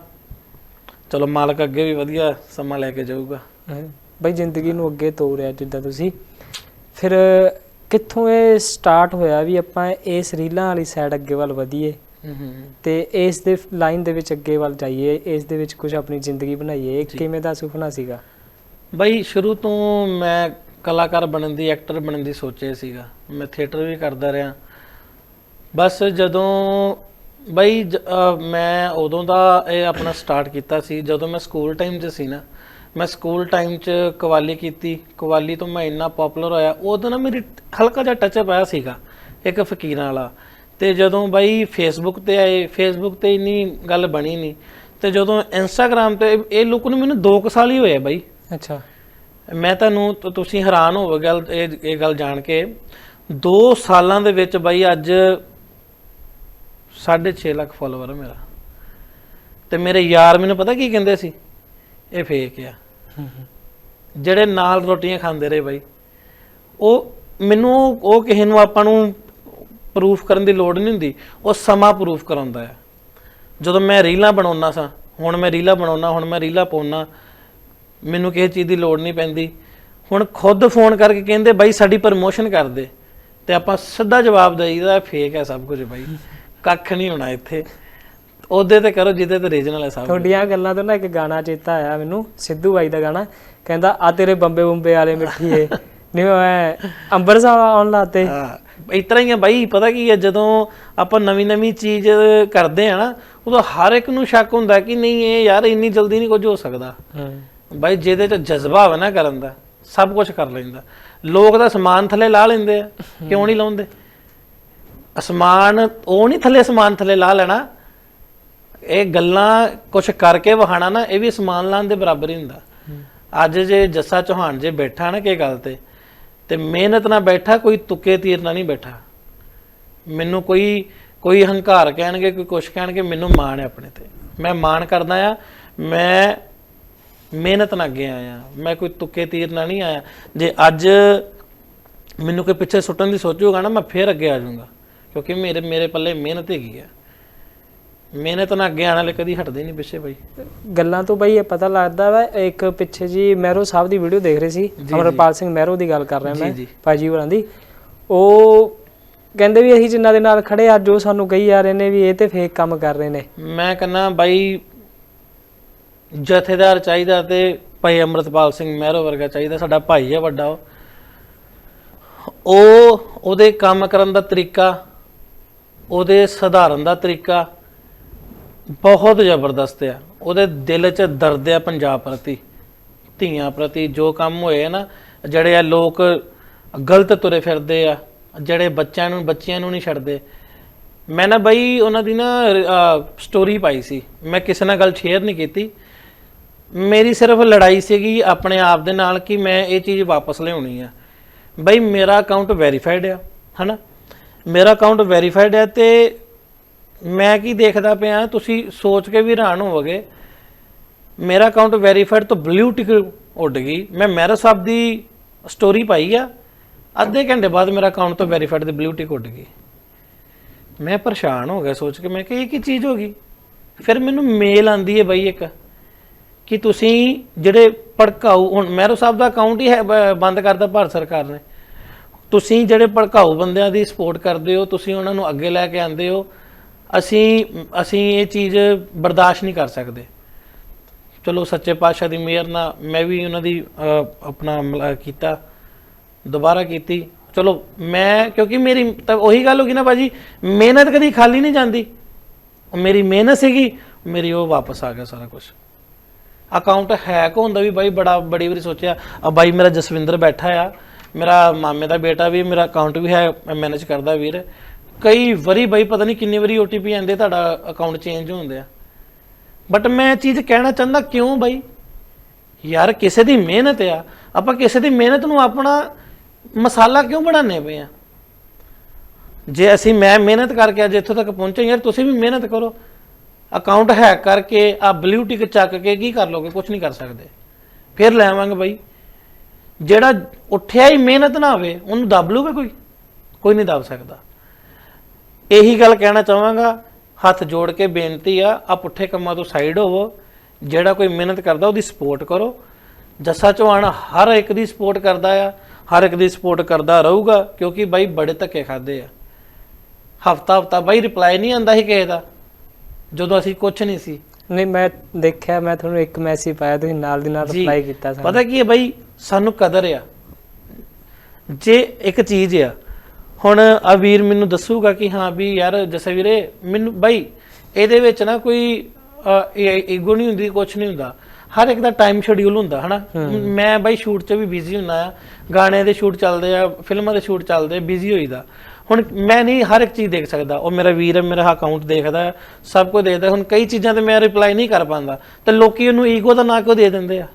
ਚਲੋ ਮਾਲਕ ਅੱਗੇ ਵੀ ਵਧੀਆ ਸਮਾਂ ਲੈ ਕੇ ਜਾਊਗਾ। ਹਾਂ। ਬਈ ਜ਼ਿੰਦਗੀ ਨੂੰ ਅੱਗੇ ਤੋਰਿਆ ਜਿੱਦਾਂ ਤੁਸੀਂ। ਫਿਰ ਕਿੱਥੋਂ ਇਹ ਸਟਾਰਟ ਹੋਇਆ ਵੀ ਆਪਾਂ ਇਸ ਰੀਲਾਂ ਵਾਲੀ ਸਾਈਡ ਅੱਗੇ ਵੱਲ ਵਧੀਏ? ਹੂੰ ਹੂੰ ਤੇ ਇਸ ਦੇ ਲਾਈਨ ਦੇ ਵਿੱਚ ਅੱਗੇ ਵੱਲ ਜਾਈਏ ਇਸ ਦੇ ਵਿੱਚ ਕੁਝ ਆਪਣੀ ਜ਼ਿੰਦਗੀ ਬਣਾਈਏ ਇਹ ਕਿਵੇਂ ਦਾ ਸੁਪਨਾ ਸੀਗਾ? ਬਈ ਸ਼ੁਰੂ ਤੋਂ ਮੈਂ ਕਲਾਕਾਰ ਬਣਨ ਦੀ ਐਕਟਰ ਬਣਨ ਦੀ ਸੋਚਿਆ ਸੀਗਾ। ਮੈਂ ਥੀਏਟਰ ਵੀ ਕਰਦਾ ਰਿਹਾ। ਬਸ ਜਦੋਂ ਬਈ ਮੈਂ ਉਦੋਂ ਦਾ ਇਹ ਆਪਣਾ ਸਟਾਰਟ ਕੀਤਾ ਸੀ ਜਦੋਂ ਮੈਂ ਸਕੂਲ ਟਾਈਮ 'ਚ ਸੀ ਨਾ ਮੈਂ ਸਕੂਲ ਟਾਈਮ 'ਚ ਕਵਾਲੀ ਕੀਤੀ ਕਵਾਲੀ ਤੋਂ ਮੈਂ ਇੰਨਾ ਪਪੂਲਰ ਹੋਇਆ ਉਦੋਂ ਨਾ ਮੇਰੀ ਹਲਕਾ ਜਿਹਾ ਟੱਚ ਆਇਆ ਸੀਗਾ ਇੱਕ ਫਕੀਰਾਂ ਵਾਲਾ। ਤੇ ਜਦੋਂ ਬਈ ਫੇਸਬੁੱਕ ਤੇ ਆਏ ਫੇਸਬੁੱਕ ਤੇ ਇੰਨੀ ਗੱਲ ਬਣੀ ਨਹੀਂ ਤੇ ਜਦੋਂ ਇੰਸਟਾਗ੍ਰam ਤੇ ਇਹ ਲੁੱਕ ਨੂੰ ਮੈਨੂੰ 2 ਸਾਲ ਹੀ ਹੋਏ ਬਈ। ਅੱਛਾ। ਮੈਂ ਤੁਹਾਨੂੰ ਤੁਸੀਂ ਹੈਰਾਨ ਹੋਵੋਗੇ ਇਹ ਗੱਲ ਜਾਣ ਕੇ। 2 ਸਾਲਾਂ ਦੇ ਵਿੱਚ ਬਾਈ ਅੱਜ 6.5 ਲੱਖ ਫਾਲੋਅਰ ਹੈ ਮੇਰਾ। ਤੇ ਮੇਰੇ ਯਾਰ ਮੈਨੂੰ ਪਤਾ ਕੀ ਕਹਿੰਦੇ ਸੀ? ਇਹ ਫੇਕ ਆ। ਜਿਹੜੇ ਨਾਲ ਰੋਟੀਆਂ ਖਾਂਦੇ ਰਹੇ ਬਾਈ। ਉਹ ਮੈਨੂੰ ਉਹ ਕਿਸੇ ਨੂੰ ਆਪਾਂ ਨੂੰ ਪ੍ਰੂਫ ਕਰਨ ਦੀ ਲੋੜ ਨਹੀਂ ਹੁੰਦੀ। ਉਹ ਸਮਾਂ ਪ੍ਰੂਫ ਕਰਾਉਂਦਾ ਹੈ ਜਦੋਂ ਮੈਂ ਰੀਲਾਂ ਬਣਾਉਣਾ ਸਾਂ, ਹੁਣ ਮੈਂ ਰੀਲਾਂ ਬਣਾਉਣਾ ਹੁਣ ਮੈਂ ਰੀਲਾਂ ਪਾਉਣਾ ਮੈਨੂੰ ਕਿਸੇ ਚੀਜ਼ ਦੀ ਲੋੜ ਨਹੀਂ ਪੈਂਦੀ। ਹੁਣ ਖੁਦ ਫੋਨ ਕਰਕੇ ਕਹਿੰਦੇ, ਬਾਈ ਸਾਡੀ ਪ੍ਰਮੋਸ਼ਨ ਕਰ ਦੇ। ਤੇ ਆਪਾਂ ਸਿੱਧਾ ਜਵਾਬ ਦੇਈਦਾ ਫੇਕ ਹੈ ਸਭ ਕੁਝ ਬਾਈ। ਕੱਖ ਨਹੀਂ ਹੋਣਾ ਇੱਥੇ। ਉਹਦੇ ਤੇ ਕਰੋ ਜਿਹਦੇ ਤੇ ਰੀਜਨਲ ਹੈ ਸਭ। ਤੁਹਾਡੀਆਂ ਗੱਲਾਂ ਤੋਂ ਨਾ ਇੱਕ ਗਾਣਾ ਚੇਤਾ ਆਇਆ ਮੈਨੂੰ ਸਿੱਧੂ ਬਾਈ ਦਾ ਗਾਣਾ। ਕਹਿੰਦਾ ਆ ਤੇਰੇ ਬੰਬੇ ਬੰਬੇ ਵਾਲੇ ਮਿੱਠੀਏ ਨਹੀਂ ਮੈਂ ਅੰਬਰਸਰ ਆਉਣ ਲਾਤੇ। ਹਾਂ ਇਸ ਤਰ੍ਹਾਂ ਹੀ ਆ ਬਾਈ ਪਤਾ ਕੀ ਹੈ ਜਦੋਂ ਆਪਾਂ ਨਵੀਂ ਨਵੀਂ ਚੀਜ਼ ਕਰਦੇ ਆ ਨਾ ਉਦੋਂ ਹਰ ਇੱਕ ਨੂੰ ਸ਼ੱਕ ਹੁੰਦਾ ਕਿ ਨਹੀਂ ਇਹ ਯਾਰ ਇੰਨੀ ਜਲਦੀ ਨਹੀਂ ਕੁਝ ਹੋ ਸਕਦਾ। ਬਾਈ ਜਿਹਦੇ ਚ ਜਜ਼ਬਾ ਹੋਵੇ ਨਾ ਕਰਨ ਦਾ ਸਭ ਕੁਝ ਕਰ ਲੈਂਦਾ। ਲੋਕ ਤਾਂ ਸਮਾਨ ਥੱਲੇ ਲਾ ਲੈਂਦੇ ਆ ਕਿਉਂ ਨਹੀਂ ਲਾਉਂਦੇ? ਅਸਮਾਨ, ਉਹ ਨਹੀਂ ਥੱਲੇ ਸਮਾਨ ਥੱਲੇ ਲਾ ਲੈਣਾ। ਇਹ ਗੱਲਾਂ ਕੁਝ ਕਰਕੇ ਵਹਾਣਾ ਨਾ, ਇਹ ਵੀ ਅਸਮਾਨ ਲਾਉਣ ਦੇ ਬਰਾਬਰ ਹੀ ਹੁੰਦਾ। ਅੱਜ ਜੇ ਜੱਸਾ ਚੌਹਾਨ ਜੇ ਬੈਠਾ ਨਾ ਕੀ ਗੱਲ ਤੇ ਤੇ ਮਿਹਨਤ ਨਾਲ ਬੈਠਾ, ਕੋਈ ਤੁੱਕੇ ਤੀਰ ਨਾਲ ਨਹੀਂ ਬੈਠਾ। ਮੈਨੂੰ ਕੋਈ ਕੋਈ ਹੰਕਾਰ ਕਹਿਣਗੇ, ਕੋਈ ਕੁਛ ਕਹਿਣਗੇ, ਮੈਨੂੰ ਮਾਣ ਹੈ ਆਪਣੇ ਤੇ। ਮੈਂ ਮਾਣ ਕਰਦਾ ਆ ਮੈਂ ਮਿਹਨਤ ਨਾਲ ਅੱਗੇ ਆਇਆ। ਮੈਂ ਕੋਈ ਤੁੱਕੇ ਤੀਰ ਨਾਲ ਨਹੀਂ ਆਇਆ। ਜੇ ਅੱਜ ਮੈਨੂੰ ਕੋਈ ਪਿੱਛੇ ਸੁੱਟਣ ਦੀ ਸੋਚੂਗਾ ਨਾ, ਮੈਂ ਫੇਰ ਅੱਗੇ ਆ ਜਾਊਂਗਾ। ਕਿਉਂਕਿ ਮੇਰੇ ਮੇਰੇ ਪੱਲੇ ਮਿਹਨਤ ਹੈਗੀ ਆ। ਮਿਹਨਤ ਨਾਲ ਅੱਗੇ ਆਣ ਵਾਲੇ ਕਦੀ ਹਟਦੇ ਨਹੀਂ ਪਿੱਛੇ ਬਾਈ। ਗੱਲਾਂ ਤੋਂ ਬਈ ਇਹ ਪਤਾ ਲੱਗਦਾ ਵਾ ਇੱਕ ਪਿੱਛੇ ਜੀ ਮਹਿਰੋ ਸਾਹਿਬ ਦੀ ਵੀਡੀਓ ਦੇਖ ਰਹੇ ਸੀ ਅਮਰਪਾਲ ਸਿੰਘ ਮਹਿਰੋ ਦੀ ਗੱਲ ਕਰ ਰਿਹਾ ਮੈਂ। ਭਾਜੀ ਹੋਰਾਂ ਦੀ। ਉਹ ਕਹਿੰਦੇ ਵੀ ਅਸੀਂ ਜਿਨ੍ਹਾਂ ਦੇ ਨਾਲ ਖੜੇ ਅੱਜ ਉਹ ਸਾਨੂੰ ਕਹੀ ਜਾ ਰਹੇ ਨੇ ਵੀ ਇਹ ਤੇ ਫੇਕ ਕੰਮ ਕਰ ਰਹੇ ਨੇ। ਮੈਂ ਕਹਿੰਦਾ ਬਾਈ ਜਥੇਦਾਰ ਚਾਹੀਦਾ ਤੇ ਭਾਈ ਅਮਰਤਪਾਲ ਸਿੰਘ ਮਹਿਰੋ ਵਰਗਾ ਚਾਹੀਦਾ ਸਾਡਾ ਭਾਈ ਹੈ ਵੱਡਾ ਉਹ ਉਹਦੇ ਕੰਮ ਕਰਨ ਦਾ ਤਰੀਕਾ ਉਹਦੇ ਸਧਾਰਨ ਦਾ ਤਰੀਕਾ ਬਹੁਤ ਜ਼ਬਰਦਸਤ ਆ। ਉਹਦੇ ਦਿਲ 'ਚ ਦਰਦ ਆ ਪੰਜਾਬ ਪ੍ਰਤੀ, ਧੀਆਂ ਪ੍ਰਤੀ ਜੋ ਕੰਮ ਹੋਏ ਆ ਨਾ, ਜਿਹੜੇ ਆ ਲੋਕ ਗਲਤ ਤੁਰੇ ਫਿਰਦੇ ਆ, ਜਿਹੜੇ ਬੱਚਿਆਂ ਨੂੰ ਬੱਚਿਆਂ ਨੂੰ ਨਹੀਂ ਛੱਡਦੇ। ਮੈਂ ਨਾ ਬਈ ਉਹਨਾਂ ਦੀ ਨਾ ਸਟੋਰੀ ਪਾਈ ਸੀ। ਮੈਂ ਕਿਸੇ ਨਾਲ ਗੱਲ ਸ਼ੇਅਰ ਨਹੀਂ ਕੀਤੀ। ਮੇਰੀ ਸਿਰਫ ਲੜਾਈ ਸੀਗੀ ਆਪਣੇ ਆਪ ਦੇ ਨਾਲ ਕਿ ਮੈਂ ਇਹ ਚੀਜ਼ ਵਾਪਸ ਲਿਆਉਣੀ ਆ। ਬਈ ਮੇਰਾ ਅਕਾਊਂਟ ਵੈਰੀਫਾਈਡ ਆ, ਹਨਾ? ਮੇਰਾ ਅਕਾਊਂਟ ਵੈਰੀਫਾਈਡ ਹੈ ਤੇ ਮੈਂ ਕੀ ਦੇਖਦਾ ਪਿਆ, ਤੁਸੀਂ ਸੋਚ ਕੇ ਵੀ ਹੈਰਾਨ ਹੋਵੋਗੇ। ਮੇਰਾ ਅਕਾਊਂਟ ਵੈਰੀਫਾਈਡ ਤੋਂ ਬਲੂ ਟਿਕ ਉੱਡ ਗਈ। ਮੈਂ ਮਹਿਰਾ ਸਾਹਿਬ ਦੀ ਸਟੋਰੀ ਪਾਈ ਆ। ਅੱਧੇ ਘੰਟੇ ਬਾਅਦ ਮੇਰਾ ਅਕਾਊਂਟ ਤੋਂ ਵੈਰੀਫਾਈਡ ਦੀ ਬਲੂ ਟਿਕ ਉੱਡ ਗਈ। ਮੈਂ ਪਰੇਸ਼ਾਨ ਹੋ ਗਿਆ ਸੋਚ ਕੇ। ਮੈਂ ਕਿ ਇਹ ਕੀ ਚੀਜ਼ ਹੋ ਗਈ? ਫਿਰ ਮੈਨੂੰ ਮੇਲ ਆਂਦੀ ਹੈ ਬਈ ਇੱਕ, ਕਿ ਤੁਸੀਂ ਜਿਹੜੇ ਭੜਕਾਊ, ਹੁਣ ਮੈਰੋ ਸਾਹਿਬ ਦਾ ਅਕਾਊਂਟ ਹੀ ਹੈ ਬੰਦ ਕਰਦਾ ਭਾਰਤ ਸਰਕਾਰ ਨੇ। ਤੁਸੀਂ ਜਿਹੜੇ ਭੜਕਾਊ ਬੰਦਿਆਂ ਦੀ ਸਪੋਰਟ ਕਰਦੇ ਹੋ, ਤੁਸੀਂ ਉਹਨਾਂ ਨੂੰ ਅੱਗੇ ਲੈ ਕੇ ਆਉਂਦੇ ਹੋ, ਅਸੀਂ ਅਸੀਂ ਇਹ ਚੀਜ਼ ਬਰਦਾਸ਼ਤ ਨਹੀਂ ਕਰ ਸਕਦੇ। ਚਲੋ ਸੱਚੇ ਪਾਤਸ਼ਾਹ ਦੀ ਮਿਹਰ ਨਾਲ ਮੈਂ ਵੀ ਉਹਨਾਂ ਦੀ ਆਪਣਾ ਕੀਤਾ, ਦੁਬਾਰਾ ਕੀਤੀ। ਚਲੋ ਮੈਂ, ਕਿਉਂਕਿ ਮੇਰੀ ਤਾਂ ਉਹੀ ਗੱਲ ਹੋ ਗਈ ਨਾ ਬਾਜੀ ਮਿਹਨਤ ਕਦੀ ਖਾਲੀ ਨਹੀਂ ਜਾਂਦੀ। ਉਹ ਮੇਰੀ ਮਿਹਨਤ ਸੀਗੀ, ਮੇਰੀ ਉਹ ਵਾਪਸ ਆ ਗਿਆ ਸਾਰਾ ਕੁਝ ਅਕਾਊਂਟ ਹੈਕ ਹੁੰਦਾ ਵੀ ਬਾਈ ਬੜਾ, ਬੜੀ ਵਾਰੀ ਸੋਚਿਆ ਬਾਈ ਮੇਰਾ ਜਸਵਿੰਦਰ ਬੈਠਾ ਆ ਮੇਰਾ ਮਾਮੇ ਦਾ ਬੇਟਾ ਵੀ, ਮੇਰਾ ਅਕਾਊਂਟ ਵੀ ਹੈ, ਮੈਂ ਮੈਨੇਜ ਕਰਦਾ ਵੀਰ। ਕਈ ਵਾਰੀ ਬਾਈ, ਪਤਾ ਨਹੀਂ ਕਿੰਨੀ ਵਾਰੀ OTP ਆਂਦੇ ਤੁਹਾਡਾ ਅਕਾਊਂਟ ਚੇਂਜ ਹੁੰਦੇ ਆ। ਬਟ ਮੈਂ ਇਹ ਚੀਜ਼ ਕਹਿਣਾ ਚਾਹੁੰਦਾ ਕਿਉਂ ਬਾਈ? ਯਾਰ, ਕਿਸੇ ਦੀ ਮਿਹਨਤ ਆ। ਆਪਾਂ ਕਿਸੇ ਦੀ ਮਿਹਨਤ ਨੂੰ ਆਪਣਾ ਮਸਾਲਾ ਕਿਉਂ ਬਣਾਉਂਦੇ ਪਏ ਆ? ਜੇ ਅਸੀਂ, ਮੈਂ ਮਿਹਨਤ ਕਰਕੇ ਅੱਜ ਇੱਥੋਂ ਤੱਕ ਪਹੁੰਚੇ ਯਾਰ ਤੁਸੀਂ ਵੀ ਮਿਹਨਤ ਕਰੋ। ਅਕਾਊਂਟ ਹੈਕ ਕਰਕੇ ਆ ਬਲੂ ਟਿਕ ਚੱਕ ਕੇ ਕੀ ਕਰ ਲੋਗੇ? ਕੁਝ ਨਹੀਂ ਕਰ ਸਕਦੇ। ਫਿਰ ਲੈਵਾਂਗੇ ਬਾਈ। ਜਿਹੜਾ ਉੱਠਿਆ ਹੀ ਮਿਹਨਤ ਨਾ ਹੋਵੇ, ਉਹਨੂੰ ਦੱਬ ਲੂਗਾ ਕੋਈ? ਕੋਈ ਨਹੀਂ ਦੱਬ ਸਕਦਾ। ਇਹੀ ਗੱਲ ਕਹਿਣਾ ਚਾਹਾਂਗਾ, ਹੱਥ ਜੋੜ ਕੇ ਬੇਨਤੀ ਆ ਆ ਪੁੱਠੇ ਕੰਮਾਂ ਤੋਂ ਸਾਈਡ ਹੋਵੋ, ਜਿਹੜਾ ਕੋਈ ਮਿਹਨਤ ਕਰਦਾ, ਉਹਦੀ ਸਪੋਰਟ ਕਰੋ। ਜੱਸਾ ਚੌਹਾਨ ਹਰ ਇੱਕ ਦੀ ਸਪੋਰਟ ਕਰਦਾ ਆ, ਹਰ ਇੱਕ ਦੀ ਸਪੋਰਟ ਕਰਦਾ ਰਹੂਗਾ, ਕਿਉਂਕਿ ਬਾਈ ਬੜੇ ਧੱਕੇ ਖਾਦੇ ਆ। ਹਫਤਾ ਹਫਤਾ ਬਾਈ ਰਿਪਲਾਈ ਨਹੀਂ ਆਂਦਾ ਸੀ ਕਿਸੇ ਦਾ, ਜਦੋਂ ਅਸੀਂ ਕੁਝ ਨਹੀਂ ਸੀ। ਨਹੀਂ ਮੈਂ ਦੇਖਿਆ ਮੈਂ ਤੁਹਾਨੂੰ ਇੱਕ ਮੈਸੇਜ ਪਾਇਆ ਤੁਸੀਂ ਨਾਲ ਦੀ ਨਾਲ। ਰਿਪਲਾਈ ਕੀਤਾ ਸਾਨੂੰ। ਪਤਾ ਕੀ ਹੈ ਬਾਈ ਸਾਨੂੰ ਕਦਰ ਆ। ਜੇ ਇੱਕ ਚੀਜ਼ ਆ ਹੁਣ ਆ ਵੀਰ ਮੈਨੂੰ ਦੱਸੂਗਾ ਕਿ ਹਾਂ ਵੀ ਯਾਰ ਜਸੇ ਵੀਰੇ ਮੈਨੂੰ ਬਾਈ ਇਹਦੇ ਵਿੱਚ ਨਾ ਕੋਈ ਈਗੋ ਨਹੀਂ ਹੁੰਦੀ ਕੁਝ ਨਹੀਂ ਹੁੰਦਾ। ਹਰ ਇੱਕ ਦਾ ਟਾਈਮ ਸ਼ਡਿਊਲ ਹੁੰਦਾ ਹਨਾ? ਮੈਂ ਬਾਈ ਸ਼ੂਟ 'ਚ ਵੀ ਬਿਜ਼ੀ ਹੁੰਦਾ ਆ। ਗਾਣੇ ਦੇ ਸ਼ੂਟ ਚੱਲਦੇ ਆ ਫਿਲਮਾਂ ਦੇ ਸ਼ੂਟ ਚੱਲਦੇ ਬਿਜ਼ੀ ਹੋਈਦਾ। ਹੁਣ ਮੈਂ ਨਹੀਂ ਹਰ ਇੱਕ ਚੀਜ਼ ਦੇਖ ਸਕਦਾ। ਉਹ ਮੇਰਾ ਵੀਰ ਹੈ ਮੇਰਾ ਅਕਾਊਂਟ ਦੇਖਦਾ ਸਭ ਕੁਝ ਦੇਖਦਾ ਹੁਣ ਕਈ ਚੀਜ਼ਾਂ ਤੇ ਮੈਂ ਰਿਪਲਾਈ ਨਹੀਂ ਕਰ ਪਾਉਂਦਾ। ਤੇ ਲੋਕੀ ਉਹਨੂੰ ਈਗੋ ਦਾ ਨਾਂ ਕਿਉਂ ਦੇ ਦਿੰਦੇ ਆ?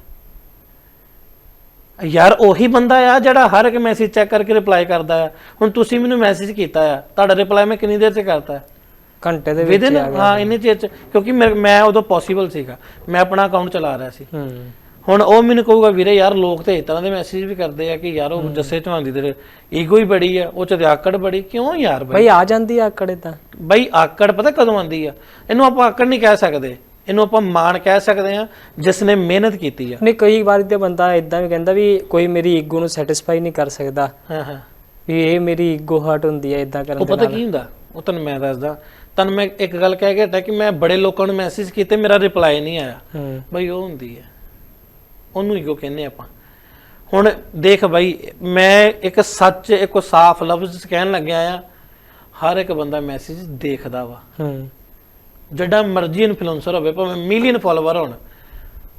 ਯਾਰ ਉਹੀ ਬੰਦਾ ਆ ਜਿਹੜਾ ਹਰ ਇੱਕ ਮੈਸੇਜ ਚੈੱਕ ਕਰਕੇ ਰਿਪਲਾਈ ਕਰਦਾ ਆ। ਹੁਣ ਤੁਸੀਂ ਮੈਨੂੰ ਮੈਸੇਜ ਕੀਤਾ ਆ। ਤੁਹਾਡਾ ਰਿਪਲਾਈ ਮੈਂ ਕਿੰਨੀ ਦੇਰ ਚ ਕਰਤਾ? ਘੰਟੇ ਦੇ ਵਿੱਚ ਹੀ ਇੰਨੇ ਚਿਰ ਚ। ਕਿਉਂਕਿ ਮੈਂ ਉਦੋਂ ਪੋਸੀਬਲ ਸੀਗਾ। ਮੈਂ ਆਪਣਾ ਅਕਾਊਂਟ ਚਲਾ ਰਿਹਾ ਸੀ। ਹੂੰ। ਹੁਣ ਉਹ ਮੈਨੂੰ ਕਹੂਗਾ ਵੀਰੇ ਯਾਰ ਲੋਕ ਤੇ ਇਸ ਤਰ੍ਹਾਂ ਦੇ ਮੈਸੇਜ ਵੀ ਕਰਦੇ ਆ ਕਿ ਯਾਰ ਉਹ ਜੱਸੇ ਚੌਹਾਨ ਦੀ ਈਗੋ ਹੀ ਬੜੀ ਆ ਉਹ ਚ ਤੇ ਆਕੜ ਬੜੀ ਕਿਉਂ ਯਾਰ ਬਾਈ? ਬਈ ਆ ਜਾਂਦੀ ਆ ਆਕੜੇ ਤਾਂ ਬਾਈ ਆਕੜ ਪਤਾ ਕਦੋਂ ਆਂਦੀ ਆ? ਇਹਨੂੰ ਆਪਾਂ ਆਕੜ ਨਹੀਂ ਕਹਿ ਸਕਦੇ। ਇਹਨੂੰ ਆਪਾਂ ਮਾਣ ਕਹਿ ਸਕਦੇ ਆ ਜਿਸ ਨੇ ਮਿਹਨਤ ਕੀਤੀ ਆ। ਨਹੀਂ ਕਈ ਵਾਰੀ ਤੇ ਬੰਦਾ ਇਦਾਂ ਵੀ ਕਹਿੰਦਾ ਵੀ ਕੋਈ ਮੇਰੀ ਈਗੋ ਨੂੰ ਸੈਟੀਸਫਾਈ ਨਹੀਂ ਕਰ ਸਕਦਾ। ਹਾਂ ਹਾਂ। ਵੀ ਇਹ ਮੇਰੀ ਈਗੋ ਹਰਟ ਹੁੰਦੀ ਹੈ ਇਦਾਂ ਕਰਨ ਉਹ ਦੇ ਪਤਾ ਕੀ ਹੁੰਦਾ? ਉਹ ਤੁਹਾਨੂੰ ਮੈਂ ਦੱਸਦਾ। ਤੁਹਾਨੂੰ ਮੈਂ ਇੱਕ ਗੱਲ ਕਹਿ ਕੇ ਹਟਿਆ ਕਿ ਮੈਂ ਬੜੇ ਲੋਕਾਂ ਨੂੰ ਮੈਸੇਜ ਕੀਤੇ ਮੇਰਾ ਰਿਪਲਾਈ ਨਹੀਂ ਆਇਆ। ਹੂੰ। ਬਈ ਉਹ ਹੁੰਦੀ ਹੈ ਉਹਨੂੰ ਹੀ ਕੋ ਕਹਿੰਦੇ ਆਪਾਂ? ਹੁਣ ਦੇਖ ਬਾਈ ਮੈਂ ਇੱਕ ਸੱਚ ਇੱਕ ਸਾਫ਼ ਲਫ਼ਜ਼ ਕਹਿਣ ਲੱਗਿਆ ਆ ਹਰ ਇੱਕ ਬੰਦਾ ਮੈਸੇਜ ਦੇਖਦਾ ਵਾ। ਹੂੰ। ਜਿਹੜਾ ਮਰਜ਼ੀ ਇਨਫਲੂਐਂਸਰ ਹੋਵੇ ਭਾਵੇਂ ਮਿਲੀਅਨ ਫਾਲੋਅਰ ਹੋਣ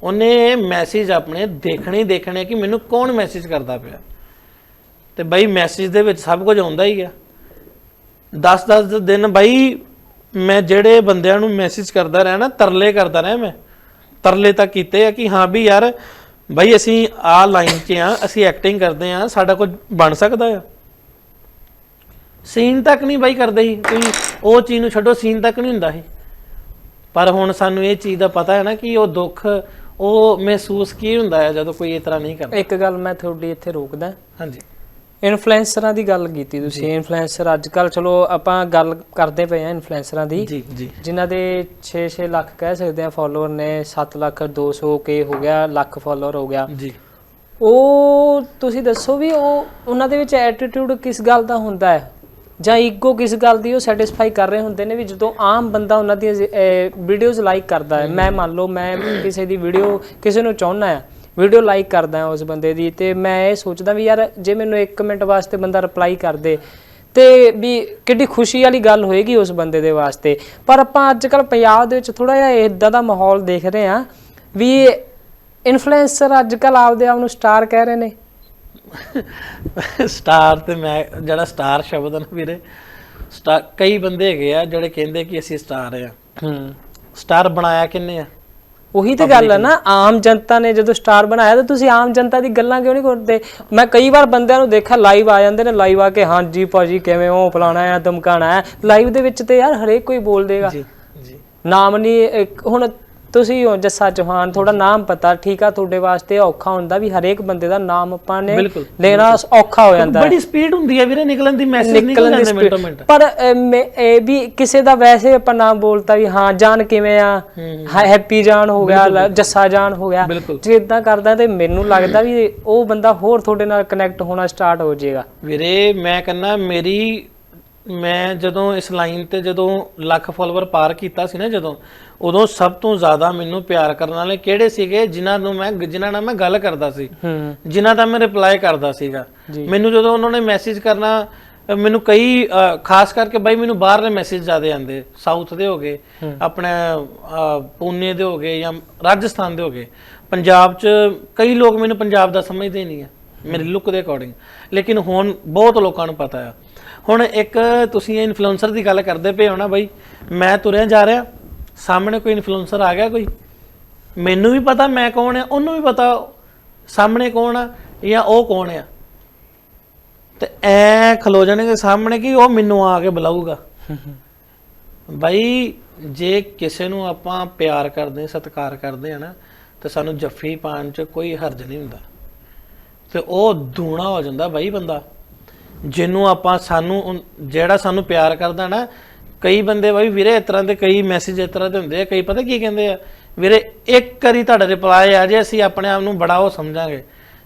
ਉਹਨੇ ਮੈਸੇਜ ਆਪਣੇ ਦੇਖਣੇ ਹੀ ਦੇਖਣੇ ਕਿ ਮੈਨੂੰ ਕੌਣ ਮੈਸੇਜ ਕਰਦਾ ਪਿਆ। ਤੇ ਬਾਈ ਮੈਸੇਜ ਦੇ ਵਿੱਚ ਸਭ ਕੁਝ ਆਉਂਦਾ ਹੀ ਆ। 10-10 ਦਿਨ ਬਾਈ ਮੈਂ ਜਿਹੜੇ ਬੰਦਿਆਂ ਨੂੰ ਮੈਸੇਜ ਕਰਦਾ ਰਿਹਾ ਨਾ ਤਰਲੇ ਕਰਦਾ ਰਿਹਾ ਮੈਂ। ਤਰਲੇ ਤਾਂ ਕੀਤੇ ਆ ਕਿ ਹਾਂ ਵੀ ਯਾਰ ਬਾਈ ਅਸੀਂ ਆ ਲਾਈਨ 'ਚ ਆ ਅਸੀਂ ਐਕਟਿੰਗ ਕਰਦੇ ਆ ਸਾਡਾ ਕੁਝ ਬਣ ਸਕਦਾ ਆ। ਸੀਨ ਤੱਕ ਨਹੀਂ ਬਾਈ ਕਰਦੇ ਸੀ ਤੁਸੀਂ ਉਹ ਚੀਜ਼ ਨੂੰ ਛੱਡੋ ਸੀਨ ਤੱਕ ਨਹੀਂ ਹੁੰਦਾ ਸੀ। ਪਰ ਹੁਣ ਸਾਨੂੰ ਇਹ ਚੀਜ਼ ਦਾ ਪਤਾ ਹੈ ਨਾ ਕਿ ਉਹ ਦੁੱਖ ਉਹ ਮਹਿਸੂਸ ਕੀ ਹੁੰਦਾ ਹੈ ਜਦੋਂ ਕੋਈ ਇਸ ਤਰ੍ਹਾਂ ਨਹੀਂ ਕਰਦਾ। ਇੱਕ ਗੱਲ ਮੈਂ ਤੁਹਾਡੀ ਇੱਥੇ ਰੋਕਦਾ। ਹਾਂਜੀ। ਇਨਫਲੂਐਂਸਰਾਂ ਦੀ ਗੱਲ ਕੀਤੀ ਤੁਸੀਂ। ਇਨਫਲੂਐਂਸਰ ਅੱਜ ਕੱਲ ਚਲੋ ਆਪਾਂ ਗੱਲ ਕਰਦੇ ਪਏ ਆ ਇਨਫਲੂਐਂਸਰਾਂ ਦੀ। ਜੀ ਜੀ। ਜਿਨ੍ਹਾਂ ਦੇ 6-6 ਲੱਖ ਕਹਿ ਸਕਦੇ ਆ ਫਾਲੋਅਰ ਨੇ 7 ਲੱਖ 200 ਕੇ ਹੋ ਗਿਆ ਲੱਖ ਫਾਲੋਅਰ ਹੋ ਗਿਆ। ਜੀ। ਉਹ ਤੁਸੀਂ ਦੱਸੋ ਵੀ ਉਹ ਉਹਨਾਂ ਦੇ ਵਿੱਚ ਐਟੀਟਿਊਡ ਕਿਸ ਗੱਲ ਦਾ ਹੁੰਦਾ ਹੈ? ਜਾਂ ਈਗੋ ਕਿਸ ਗੱਲ ਦੀ ਉਹ ਸੈਟੀਸਫਾਈ ਕਰ ਰਹੇ ਹੁੰਦੇ ਨੇ ਵੀ ਜਦੋਂ ਆਮ ਬੰਦਾ ਉਹਨਾਂ ਦੀਆਂ ਵੀਡੀਓਜ਼ ਲਾਈਕ ਕਰਦਾ ਹੈ। ਮੈਂ ਮੰਨ ਲਓ ਮੈਂ ਕਿਸੇ ਦੀ ਵੀਡੀਓ ਕਿਸੇ ਨੂੰ ਚਾਹੁੰਦਾ ਆ ਵੀਡੀਓ ਲਾਈਕ ਕਰਦਾ ਉਸ ਬੰਦੇ ਦੀ ਤੇ ਮੈਂ ਇਹ ਸੋਚਦਾ ਵੀ ਯਾਰ ਜੇ ਮੈਨੂੰ 1 ਮਿੰਟ ਵਾਸਤੇ ਬੰਦਾ ਰਿਪਲਾਈ ਕਰ ਦੇ ਤੇ ਵੀ ਕਿੱਡੀ ਖੁਸ਼ੀ ਵਾਲੀ ਗੱਲ ਹੋਏਗੀ ਉਸ ਬੰਦੇ ਦੇ ਵਾਸਤੇ। ਪਰ ਆਪਾਂ ਅੱਜ ਕੱਲ ਪੰਜਾਬ ਦੇ ਵਿੱਚ ਥੋੜਾ ਜਿਹਾ ਇਦਾਂ ਦਾ ਮਾਹੌਲ ਦੇਖ ਰਹੇ ਆ ਵੀ ਇਨਫਲੂਐਂਸਰ ਅੱਜ ਕੱਲ ਆਪਦੇ ਆਪ ਨੂੰ ਸਟਾਰ ਕਹਿ ਰਹੇ ਨੇ। [LAUGHS] ਸਟਾਰ ਤੇ ਮੈਂ ਜਿਹੜਾ ਸਟਾਰ ਸ਼ਬਦ ਹੈ ਨਾ ਵੀਰੇ ਸਟਾਰ ਕਈ ਬੰਦੇ ਹੈਗੇ ਆ ਜਿਹੜੇ ਕਹਿੰਦੇ ਕਿ ਅਸੀਂ ਸਟਾਰ ਆ ਹੂੰ। ਸਟਾਰ ਬਣਾਇਆ ਕਿੰਨੇ ਆ? ਉਹੀ ਤੇ ਗੱਲ ਹੈ ਨਾ ਆਮ ਜਨਤਾ ਨੇ ਜਦੋਂ ਸਟਾਰ ਬਣਾਇਆ ਤਾਂ ਤੁਸੀਂ ਆਮ ਜਨਤਾ ਦੀ ਗੱਲਾਂ ਕਿਉਂ ਨਹੀਂ ਕਰਦੇ ਮੈਂ ਕਈ ਵਾਰ ਬੰਦਿਆਂ ਨੂੰ ਦੇਖਿਆ ਲਾਈਵ ਆ ਜਾਂਦੇ ਨੇ ਲਾਈਵ ਆ ਕੇ ਹਾਂਜੀ ਭਾਜੀ ਕਿਵੇਂ ਹੋ ਫਲਾਣਾ ਆ ਧਮਕਾਣਾ ਹੈ? ਲਾਈਵ ਦੇ ਵਿੱਚ ਤੇ ਯਾਰ ਹਰੇਕ ਕੋਈ ਬੋਲ ਦੇਗਾ। ਜੀ ਜੀ। ਨਾਮ ਨਹੀਂ ਹੁਣ ਤੁਸੀਂ ਹੋ ਜੱਸਾ ਚੌਹਾਨ ਥੋੜਾ ਨਾਮ ਪਤਾ ਠੀਕ ਆ ਤੁਹਾਡੇ ਵਾਸਤੇ ਔਖਾ ਹੁੰਦਾ ਵੀ ਹਰੇਕ ਬੰਦੇ ਦਾ ਨਾਮ ਆਪਾਂ ਨੇ ਲੈਣਾ ਔਖਾ ਹੋ ਜਾਂਦਾ ਬੜੀ ਸਪੀਡ ਹੁੰਦੀ ਹੈ ਵੀਰੇ ਨਿਕਲਣ ਦੀ ਮੈਸੇਜ ਨਿਕਲ ਨਿਕਲਣ ਦੀ ਜਾਂਦੇ ਮਿੰਟੋ ਪਰ ਇਹ ਵੀ ਕਿਸੇ ਦਾ ਵੈਸੇ ਆਪਾਂ ਨਾਮ ਬੋਲਤਾ ਵੀ ਹਾਂ ਜਾਨ ਕਿਵੇਂ ਆ? ਹੈਪੀ ਜਾਨ ਹੋ ਗਿਆ ਜੱਸਾ ਜਾਨ ਹੋ ਗਿਆ। ਜੇ ਇਦਾਂ ਕਰਦਾ ਤੇ ਮੈਨੂੰ ਲੱਗਦਾ ਵੀ ਉਹ ਬੰਦਾ ਹੋਰ ਤੁਹਾਡੇ ਨਾਲ ਕਨੈਕਟ ਹੋਣਾ ਸਟਾਰਟ ਹੋ ਜਾਏਗਾ। ਵੀਰੇ ਮੈਂ ਕਹਿੰਦਾ ਮੇਰੀ ਮੈਂ ਜਦੋਂ ਇਸ ਲਾਈਨ ਤੇ ਜਦੋਂ ਲੱਖ ਫਾਲੋਅਰ ਪਾਰ ਕੀਤਾ ਸੀ ਨਾ ਜਦੋਂ ਉਦੋਂ ਸਭ ਤੋਂ ਜ਼ਿਆਦਾ ਮੈਨੂੰ ਪਿਆਰ ਕਰਨ ਵਾਲੇ ਕਿਹੜੇ ਸੀਗੇ ਜਿਨ੍ਹਾਂ ਨੂੰ ਮੈਂ ਜਿਨ੍ਹਾਂ ਨਾਲ ਮੈਂ ਗੱਲ ਕਰਦਾ ਸੀ। ਜਿਨ੍ਹਾਂ ਦਾ ਮੈਂ ਰਿਪਲਾਈ ਕਰਦਾ ਸੀਗਾ। ਮੈਨੂੰ ਜਦੋਂ ਉਹਨਾਂ ਨੇ ਮੈਸੇਜ ਕਰਨਾ ਮੈਨੂੰ ਕਈ ਖਾਸ ਕਰਕੇ ਬਾਈ ਮੈਨੂੰ ਬਾਹਰਲੇ ਮੈਸੇਜ ਜ਼ਿਆਦਾ ਆਉਂਦੇ। ਸਾਊਥ ਦੇ ਹੋਗੇ ਆਪਣੇ ਪੂਨੇ ਦੇ ਹੋਗੇ ਜਾਂ ਰਾਜਸਥਾਨ ਦੇ ਹੋਗੇ ਪੰਜਾਬ 'ਚ ਕਈ ਲੋਕ ਮੈਨੂੰ ਪੰਜਾਬ ਦਾ ਸਮਝਦੇ ਨਹੀਂ ਆ ਮੇਰੀ ਲੁੱਕ ਦੇ ਅਕੋਰਡਿੰਗ ਲੇਕਿਨ ਹੁਣ ਬਹੁਤ ਲੋਕਾਂ ਨੂੰ ਪਤਾ ਆ। ਹੁਣ ਇੱਕ ਤੁਸੀਂ ਇਨਫਲੂਐਂਸਰ ਦੀ ਗੱਲ ਕਰਦੇ ਪਏ ਹੋ ਨਾ ਬਾਈ ਮੈਂ ਤੁਰਿਆ ਜਾ ਰਿਹਾ ਸਾਹਮਣੇ ਕੋਈ ਇਨਫਲੂਐਂਸਰ ਆ ਗਿਆ ਕੋਈ? ਮੈਨੂੰ ਵੀ ਪਤਾ, ਮੈਂ ਕੌਣ ਆ? ਉਹਨੂੰ ਵੀ ਪਤਾ ਸਾਹਮਣੇ ਕੌਣ ਆ ਜਾਂ ਉਹ ਕੌਣ ਆ? ਤੇ ਐ ਖਲੋ ਜਾਣਗੇ ਸਾਹਮਣੇ ਕਿ ਉਹ ਮੈਨੂੰ ਆ ਕੇ ਬੁਲਾਊਗਾ। ਬਾਈ, ਜੇ ਕਿਸੇ ਨੂੰ ਆਪਾਂ ਪਿਆਰ ਕਰਦੇ, ਸਤਿਕਾਰ ਕਰਦੇ ਆ ਨਾ, ਤੇ ਸਾਨੂੰ ਜੱਫੀ ਪਾਣ ਚ ਕੋਈ ਹਰਜ ਨਹੀਂ ਹੁੰਦਾ। ਤੇ ਉਹ ਦੂਣਾ ਹੋ ਜਾਂਦਾ ਬਾਈ ਬੰਦਾ। ਜਿਹਨੂੰ ਆਪਾਂ ਸਾਨੂੰ, ਜਿਹੜਾ ਸਾਨੂੰ ਪਿਆਰ ਕਰਦਾ ਨਾ ਕਈ ਬੰਦੇ ਬਾਈ ਵੀਰੇ ਇਸ ਤਰ੍ਹਾਂ ਦੇ ਕਈ ਮੈਸੇਜ ਇਸ ਤਰ੍ਹਾਂ ਦੇ ਹੁੰਦੇ ਆ ਕਈ ਪਤਾ ਕੀ ਕਹਿੰਦੇ ਆ? ਵੀਰੇ ਇੱਕ ਵਾਰੀ ਤੁਹਾਡਾ ਰਿਪਲਾਈ ਆ ਜੇ ਅਸੀਂ ਆਪਣੇ ਆਪ ਨੂੰ ਬੜਾ ਉਹ ਸਮਝਾਂਗੇ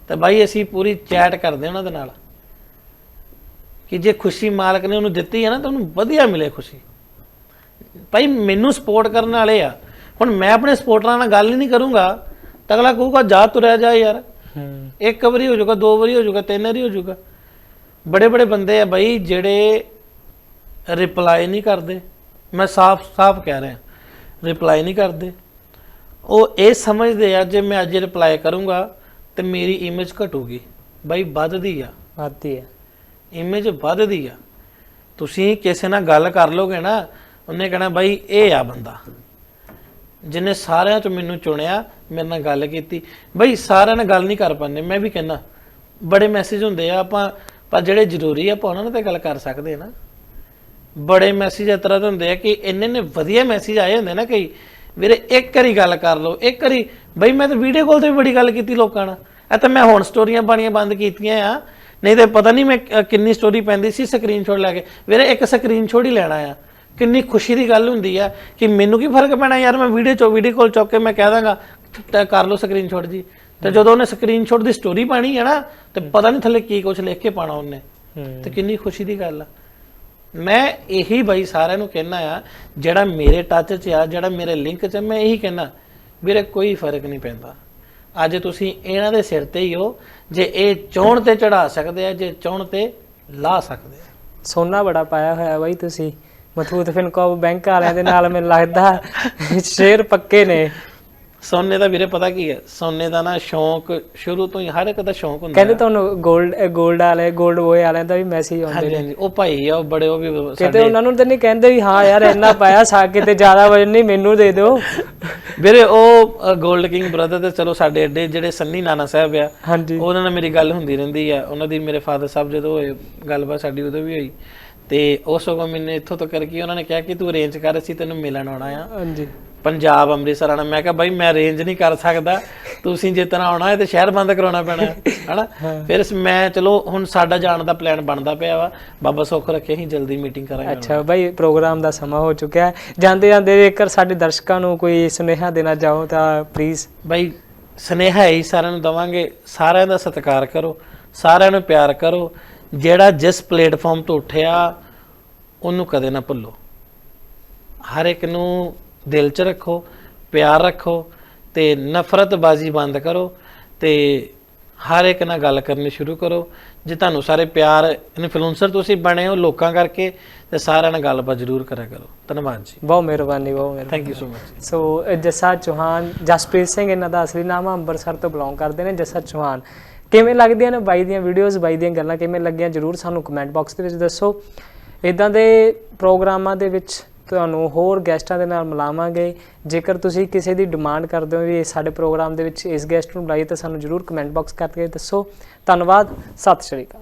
ਤੇ ਬਾਈ ਅਸੀਂ ਪੂਰੀ ਚੈਟ ਕਰਦੇ ਉਹਨਾਂ ਦੇ ਨਾਲ। ਕਿ ਜੇ ਖੁਸ਼ੀ ਮਾਲਕ ਨੇ ਉਹਨੂੰ ਦਿੱਤੀ ਹੈ ਨਾ ਤਾਂ ਉਹਨੂੰ ਵਧੀਆ ਮਿਲੇ ਖੁਸ਼ੀ। ਭਾਈ ਮੈਨੂੰ ਸਪੋਰਟ ਕਰਨ ਵਾਲੇ ਆ। ਹੁਣ ਮੈਂ ਆਪਣੇ ਸਪੋਰਟਰਾਂ ਨਾਲ ਗੱਲ ਹੀ ਨਹੀਂ ਕਰੂੰਗਾ ਤਾਂ ਅਗਲਾ ਕਹੂਗਾ ਜਾ ਤੁਰਿਆ ਜਾ ਯਾਰ। ਇੱਕ ਵਾਰੀ ਹੋ ਜਾਊਗਾ ਦੋ ਵਾਰੀ ਹੋ ਜਾਊਗਾ ਤਿੰਨ ਵਾਰੀ ਹੋ ਜਾਊਗਾ। ਬੜੇ ਬੜੇ ਬੰਦੇ ਆ ਬਾਈ ਜਿਹੜੇ ਰਿਪਲਾਈ ਨਹੀਂ ਕਰਦੇ। ਮੈਂ ਸਾਫ਼-ਸਾਫ਼ ਕਹਿ ਰਿਹਾ। ਰਿਪਲਾਈ ਨਹੀਂ ਕਰਦੇ। ਉਹ ਇਹ ਸਮਝਦੇ ਆ ਜੇ ਮੈਂ ਅੱਜ ਰਿਪਲਾਈ ਕਰੂੰਗਾ ਤੇ ਮੇਰੀ ਇਮੇਜ ਘਟੂਗੀ। ਬਾਈ ਵੱਧਦੀ ਆ। ਆਤੀ ਹੈ ਇਮੇਜ ਵੱਧਦੀ ਆ। ਤੁਸੀਂ ਕਿਸੇ ਨਾਲ ਗੱਲ ਕਰ ਲੋਗੇ ਨਾ ਉਹਨੇ ਕਹਿਣਾ ਬਾਈ ਇਹ ਆ ਬੰਦਾ। ਜਿਹਨੇ ਸਾਰਿਆਂ ਚ ਮੈਨੂੰ ਚੁਣਿਆ ਮੇਰੇ ਨਾਲ ਗੱਲ ਕੀਤੀ। ਬਾਈ ਸਾਰਿਆਂ ਨਾਲ ਗੱਲ ਨਹੀਂ ਕਰ ਪਾਉਂਦੇ ਮੈਂ ਵੀ ਕਹਿੰਦਾ। ਬੜੇ ਮੈਸੇਜ ਹੁੰਦੇ ਆ ਆਪਾਂ ਪਰ ਜਿਹੜੇ ਜ਼ਰੂਰੀ ਆ ਆਪਾਂ ਉਹਨਾਂ ਨਾਲ ਤਾਂ ਗੱਲ ਕਰ ਸਕਦੇ ਆ ਨਾ। ਬੜੇ ਮੈਸੇਜ ਇਸ ਤਰ੍ਹਾਂ ਦੇ ਹੁੰਦੇ ਆ ਕਿ ਇੰਨੇ ਨੇ ਵਧੀਆ ਮੈਸੇਜ ਆਏ ਹੁੰਦੇ ਨਾ ਕਈ। ਵੀਰੇ ਇੱਕ ਵਾਰੀ ਗੱਲ ਕਰ ਲਓ ਇੱਕ ਵਾਰੀ। ਬਈ ਮੈਂ ਤਾਂ ਵੀਡੀਓ ਕਾਲ ਤੇ ਵੀ ਬੜੀ ਗੱਲ ਕੀਤੀ ਲੋਕਾਂ ਨਾਲ। ਇਹ ਤਾਂ ਮੈਂ ਹੁਣ ਸਟੋਰੀਆਂ ਪਾਣੀਆਂ ਬੰਦ ਕੀਤੀਆਂ ਆ। ਨਹੀਂ ਤੇ ਪਤਾ ਨਹੀਂ ਮੈਂ ਕਿੰਨੀ ਸਟੋਰੀ ਪੈਂਦੀ ਸੀ ਸਕਰੀਨਸ਼ਾਟ ਲੈ ਕੇ। ਵੀਰੇ ਇੱਕ ਸਕਰੀਨਸ਼ਾਟ ਹੀ ਲੈਣਾ ਆ। ਕਿੰਨੀ ਖੁਸ਼ੀ ਦੀ ਗੱਲ ਹੁੰਦੀ ਆ ਕਿ ਮੈਨੂੰ ਕੀ ਫ਼ਰਕ ਪੈਣਾ ਯਾਰ ਮੈਂ ਵੀਡੀਓ ਚੋ ਵੀਡੀਓ ਕਾਲ ਚੁੱਕ ਕੇ ਮੈਂ ਕਹਿ ਦਾਂਗਾ ਕਰ ਲਓ ਸਕਰੀਨਸ਼ਾਟ ਜੀ। ਤੇ ਜਦੋਂ ਉਹਨੇ ਸਕਰੀਨਸ਼ਾਟ ਦੀ ਸਟੋਰੀ ਪਾਣੀ ਹੈ ਨਾ ਤੇ ਪਤਾ ਨਹੀਂ ਥੱਲੇ ਕੀ ਕੁਝ ਲਿਖ ਕੇ ਪਾਣਾ ਉਹਨੇ। ਤੇ ਕਿੰਨੀ ਖੁਸ਼ੀ ਦੀ ਗੱਲ ਆ। ਮੈਂ ਇਹੀ ਬਾਈ ਸਾਰਿਆਂ ਨੂੰ ਕਹਿਣਾ ਆ, ਜਿਹੜਾ ਮੇਰੇ ਟੱਚ 'ਚ ਆ, ਜਿਹੜਾ ਮੇਰੇ ਲਿੰਕ 'ਚ ਮੈਂ ਇਹੀ ਕਹਿਣਾ ਵੀਰੇ ਕੋਈ ਫ਼ਰਕ ਨਹੀਂ ਪੈਂਦਾ। ਅੱਜ ਤੁਸੀਂ ਇਹਨਾਂ ਦੇ ਸਿਰ ਤੇ ਹੀ ਹੋ, ਜੇ ਇਹ ਚਾਹੁਣ ਤੇ ਚੜਾ ਸਕਦੇ ਆ, ਜੇ ਚਾਹੁਣ ਤੇ ਲਾ ਸਕਦੇ ਆ। ਸੋਨਾ ਬੜਾ ਪਾਇਆ ਹੋਇਆ ਬਾਈ ਤੁਸੀਂ। ਮਥੂਤ ਫਿਨਕੋ ਬੈਂਕ ਵਾਲਿਆਂ ਦੇ ਨਾਲ ਮੈਨੂੰ ਲੱਗਦਾ, ਸ਼ੇਰ ਪੱਕੇ ਨੇ। ਸੋਨੇ ਦਾ ਵੀਰੇ ਪਤਾ ਕੀ ਹੈ? ਸੋਨੇ ਦਾ ਨਾ ਸ਼ੌਂਕ ਸ਼ੁਰੂ ਤੋਂ ਹੀ ਹਰ ਇੱਕ ਦਾ ਸ਼ੌਂਕ ਹੁੰਦਾ ਕਹਿੰਦੇ ਤੁਹਾਨੂੰ 골ਡ 골ਡ ਵਾਲੇ 골ਡ ਬੋਏ ਵਾਲਿਆਂ ਦਾ ਵੀ ਮੈਸੇਜ ਆਉਂਦੇ ਨੇ। ਹਾਂਜੀ। ਉਹ ਭਾਈ ਆ ਉਹ ਬੜੇ ਉਹ ਵੀ ਕਿਤੇ ਉਹਨਾਂ ਨੂੰ ਤਾਂ ਨਹੀਂ ਕਹਿੰਦੇ ਵੀ ਹਾਂ ਯਾਰ ਇੰਨਾ ਪਾਇਆ ਸਾ ਕਿਤੇ ਜ਼ਿਆਦਾ ਵਜਨ ਨਹੀਂ ਮੈਨੂੰ ਦੇ ਦਿਓ। ਵੀਰੇ ਉਹ 골ਡ ਕਿੰਗ ਬ੍ਰਦਰ ਤੇ ਚਲੋ ਸਾਡੇ ਐਡੇ ਜਿਹੜੇ ਸੰਨੀ ਨਾਨਾ ਸਾਹਿਬ ਆ ਉਹਨਾਂ ਨਾਲ ਮੇਰੀ ਗੱਲ ਹੁੰਦੀ ਰਹਿੰਦੀ ਆ। ਉਹਨਾਂ ਦੀ ਮੇਰੇ ਫਾਦਰ ਸਾਹਿਬ ਜਦੋਂ ਹੋਏ ਗੱਲਬਾਤ ਸਾਡੀ ਉਦੋਂ ਵੀ ਹੋਈ। ਤੇ ਉਸ ਸਗੋਂ ਮੈਨੂੰ ਇੱਥੋਂ ਤੋਂ ਕਰਕੇ ਉਹਨਾਂ ਨੇ ਕਿਹਾ ਕਿ ਤੂੰ ਅਰੇਂਜ ਕਰ ਅਸੀਂ ਤੈਨੂੰ ਮਿਲਣ ਆਉਣਾ ਆ। ਹਾਂਜੀ। ਪੰਜਾਬ ਅੰਮ੍ਰਿਤਸਰ ਆਣਾ ਮੈਂ ਕਿਹਾ ਬਾਈ ਮੈਂ ਅਰੇਂਜ ਨਹੀਂ ਕਰ ਸਕਦਾ। ਤੁਸੀਂ ਜਿੱਤਣਾ ਆਉਣਾ ਹੈ ਤੇ ਸ਼ਹਿਰ ਬੰਦ ਕਰਾਉਣਾ ਪੈਣਾ ਹੈ, ਹਨਾ? [LAUGHS] ਫਿਰ ਮੈਂ ਚਲੋ ਹੁਣ ਸਾਡਾ ਜਾਣ ਦਾ ਪਲਾਨ ਬਣਦਾ ਪਿਆ ਵਾ। ਬਾਬਾ ਸੁੱਖ ਰੱਖੇ ਅਸੀਂ ਜਲਦੀ ਮੀਟਿੰਗ ਕਰਾਂਗੇ ਅੱਛਾ ਬਾਈ ਪ੍ਰੋਗਰਾਮ ਦਾ ਸਮਾਂ ਹੋ ਚੁੱਕਿਆ ਹੈ। ਜਾਂਦੇ ਜਾਂਦੇ ਜੇਕਰ ਸਾਡੇ ਦਰਸ਼ਕਾਂ ਨੂੰ ਕੋਈ ਸੁਨੇਹਾ ਦੇਣਾ ਚਾਹੋ ਤਾਂ ਪਲੀਜ਼ ਬਾਈ ਸਨੇਹਾ ਹੀ ਸਾਰਿਆਂ ਨੂੰ ਦਵਾਂਗੇ ਸਾਰਿਆਂ ਦਾ ਸਤਿਕਾਰ ਕਰੋ ਸਾਰਿਆਂ ਨੂੰ ਪਿਆਰ ਕਰੋ। ਜਿਹੜਾ ਜਿਸ ਪਲੇਟਫਾਰਮ ਤੋਂ ਉੱਠਿਆ ਉਹਨੂੰ ਕਦੇ ਨਾ ਭੁੱਲੋ। ਹਰ ਇੱਕ ਨੂੰ ਦਿਲ 'ਚ ਰੱਖੋ ਪਿਆਰ ਰੱਖੋ ਤੇ ਨਫ਼ਰਤਬਾਜ਼ੀ ਬੰਦ ਕਰੋ ਤੇ ਹਰ ਇੱਕ ਨਾਲ ਗੱਲ ਕਰਨੀ ਸ਼ੁਰੂ ਕਰੋ। ਜੇ ਤੁਹਾਨੂੰ ਸਾਰੇ ਪਿਆਰ ਇਨਫਲੂਐਂਸਰ ਤੁਸੀਂ ਬਣੇ ਹੋ ਲੋਕਾਂ ਕਰਕੇ ਤੇ ਸਾਰਿਆਂ ਨਾਲ ਗੱਲਬਾਤ ਜ਼ਰੂਰ ਕਰਿਆ ਕਰੋ। ਧੰਨਵਾਦ ਜੀ। ਬਹੁਤ ਮਿਹਰਬਾਨੀ ਬਹੁਤ ਮਿਹਰਬਾਨੀ। Thank you so much so Jassa Chauhan Jaspreet Singh ਇਹਨਾਂ ਦਾ ਅਸਲੀ ਨਾਮ ਆ ਅੰਮ੍ਰਿਤਸਰ ਤੋਂ ਬਿਲੋਂਗ ਕਰਦੇ ਨੇ ਜੱਸਾ ਚੌਹਾਨ। ਕਿਵੇਂ ਲੱਗਦੀਆਂ ਨੇ, ਬਾਈ ਦੀਆਂ ਵੀਡੀਓਜ਼ ਬਾਈ ਦੀਆਂ ਗੱਲਾਂ ਕਿਵੇਂ ਲੱਗੀਆਂ, ਜਰੂਰ ਸਾਨੂੰ ਕਮੈਂਟ ਬਾਕਸ ਦੇ ਵਿੱਚ ਦੱਸੋ। ਇਦਾਂ ਦੇ ਪ੍ਰੋਗਰਾਮਾਂ ਦੇ ਵਿੱਚ ਤੁਹਾਨੂੰ ਹੋਰ ਗੈਸਟਾਂ ਦੇ ਨਾਲ ਮਿਲਾਵਾਂਗੇ। ਜੇਕਰ ਤੁਸੀਂ ਕਿਸੇ ਦੀ ਡਿਮਾਂਡ ਕਰਦੇ ਹੋ ਵੀ ਸਾਡੇ ਪ੍ਰੋਗਰਾਮ ਦੇ ਵਿੱਚ ਇਸ ਗੈਸਟ ਨੂੰ ਬੁਲਾਈਏ, ਤਾਂ ਸਾਨੂੰ ਜਰੂਰ ਕਮੈਂਟ ਬਾਕਸ ਕਰਕੇ ਦੱਸੋ। ਧੰਨਵਾਦ, ਸਤਿ ਸ਼੍ਰੀ ਅਕਾਲ।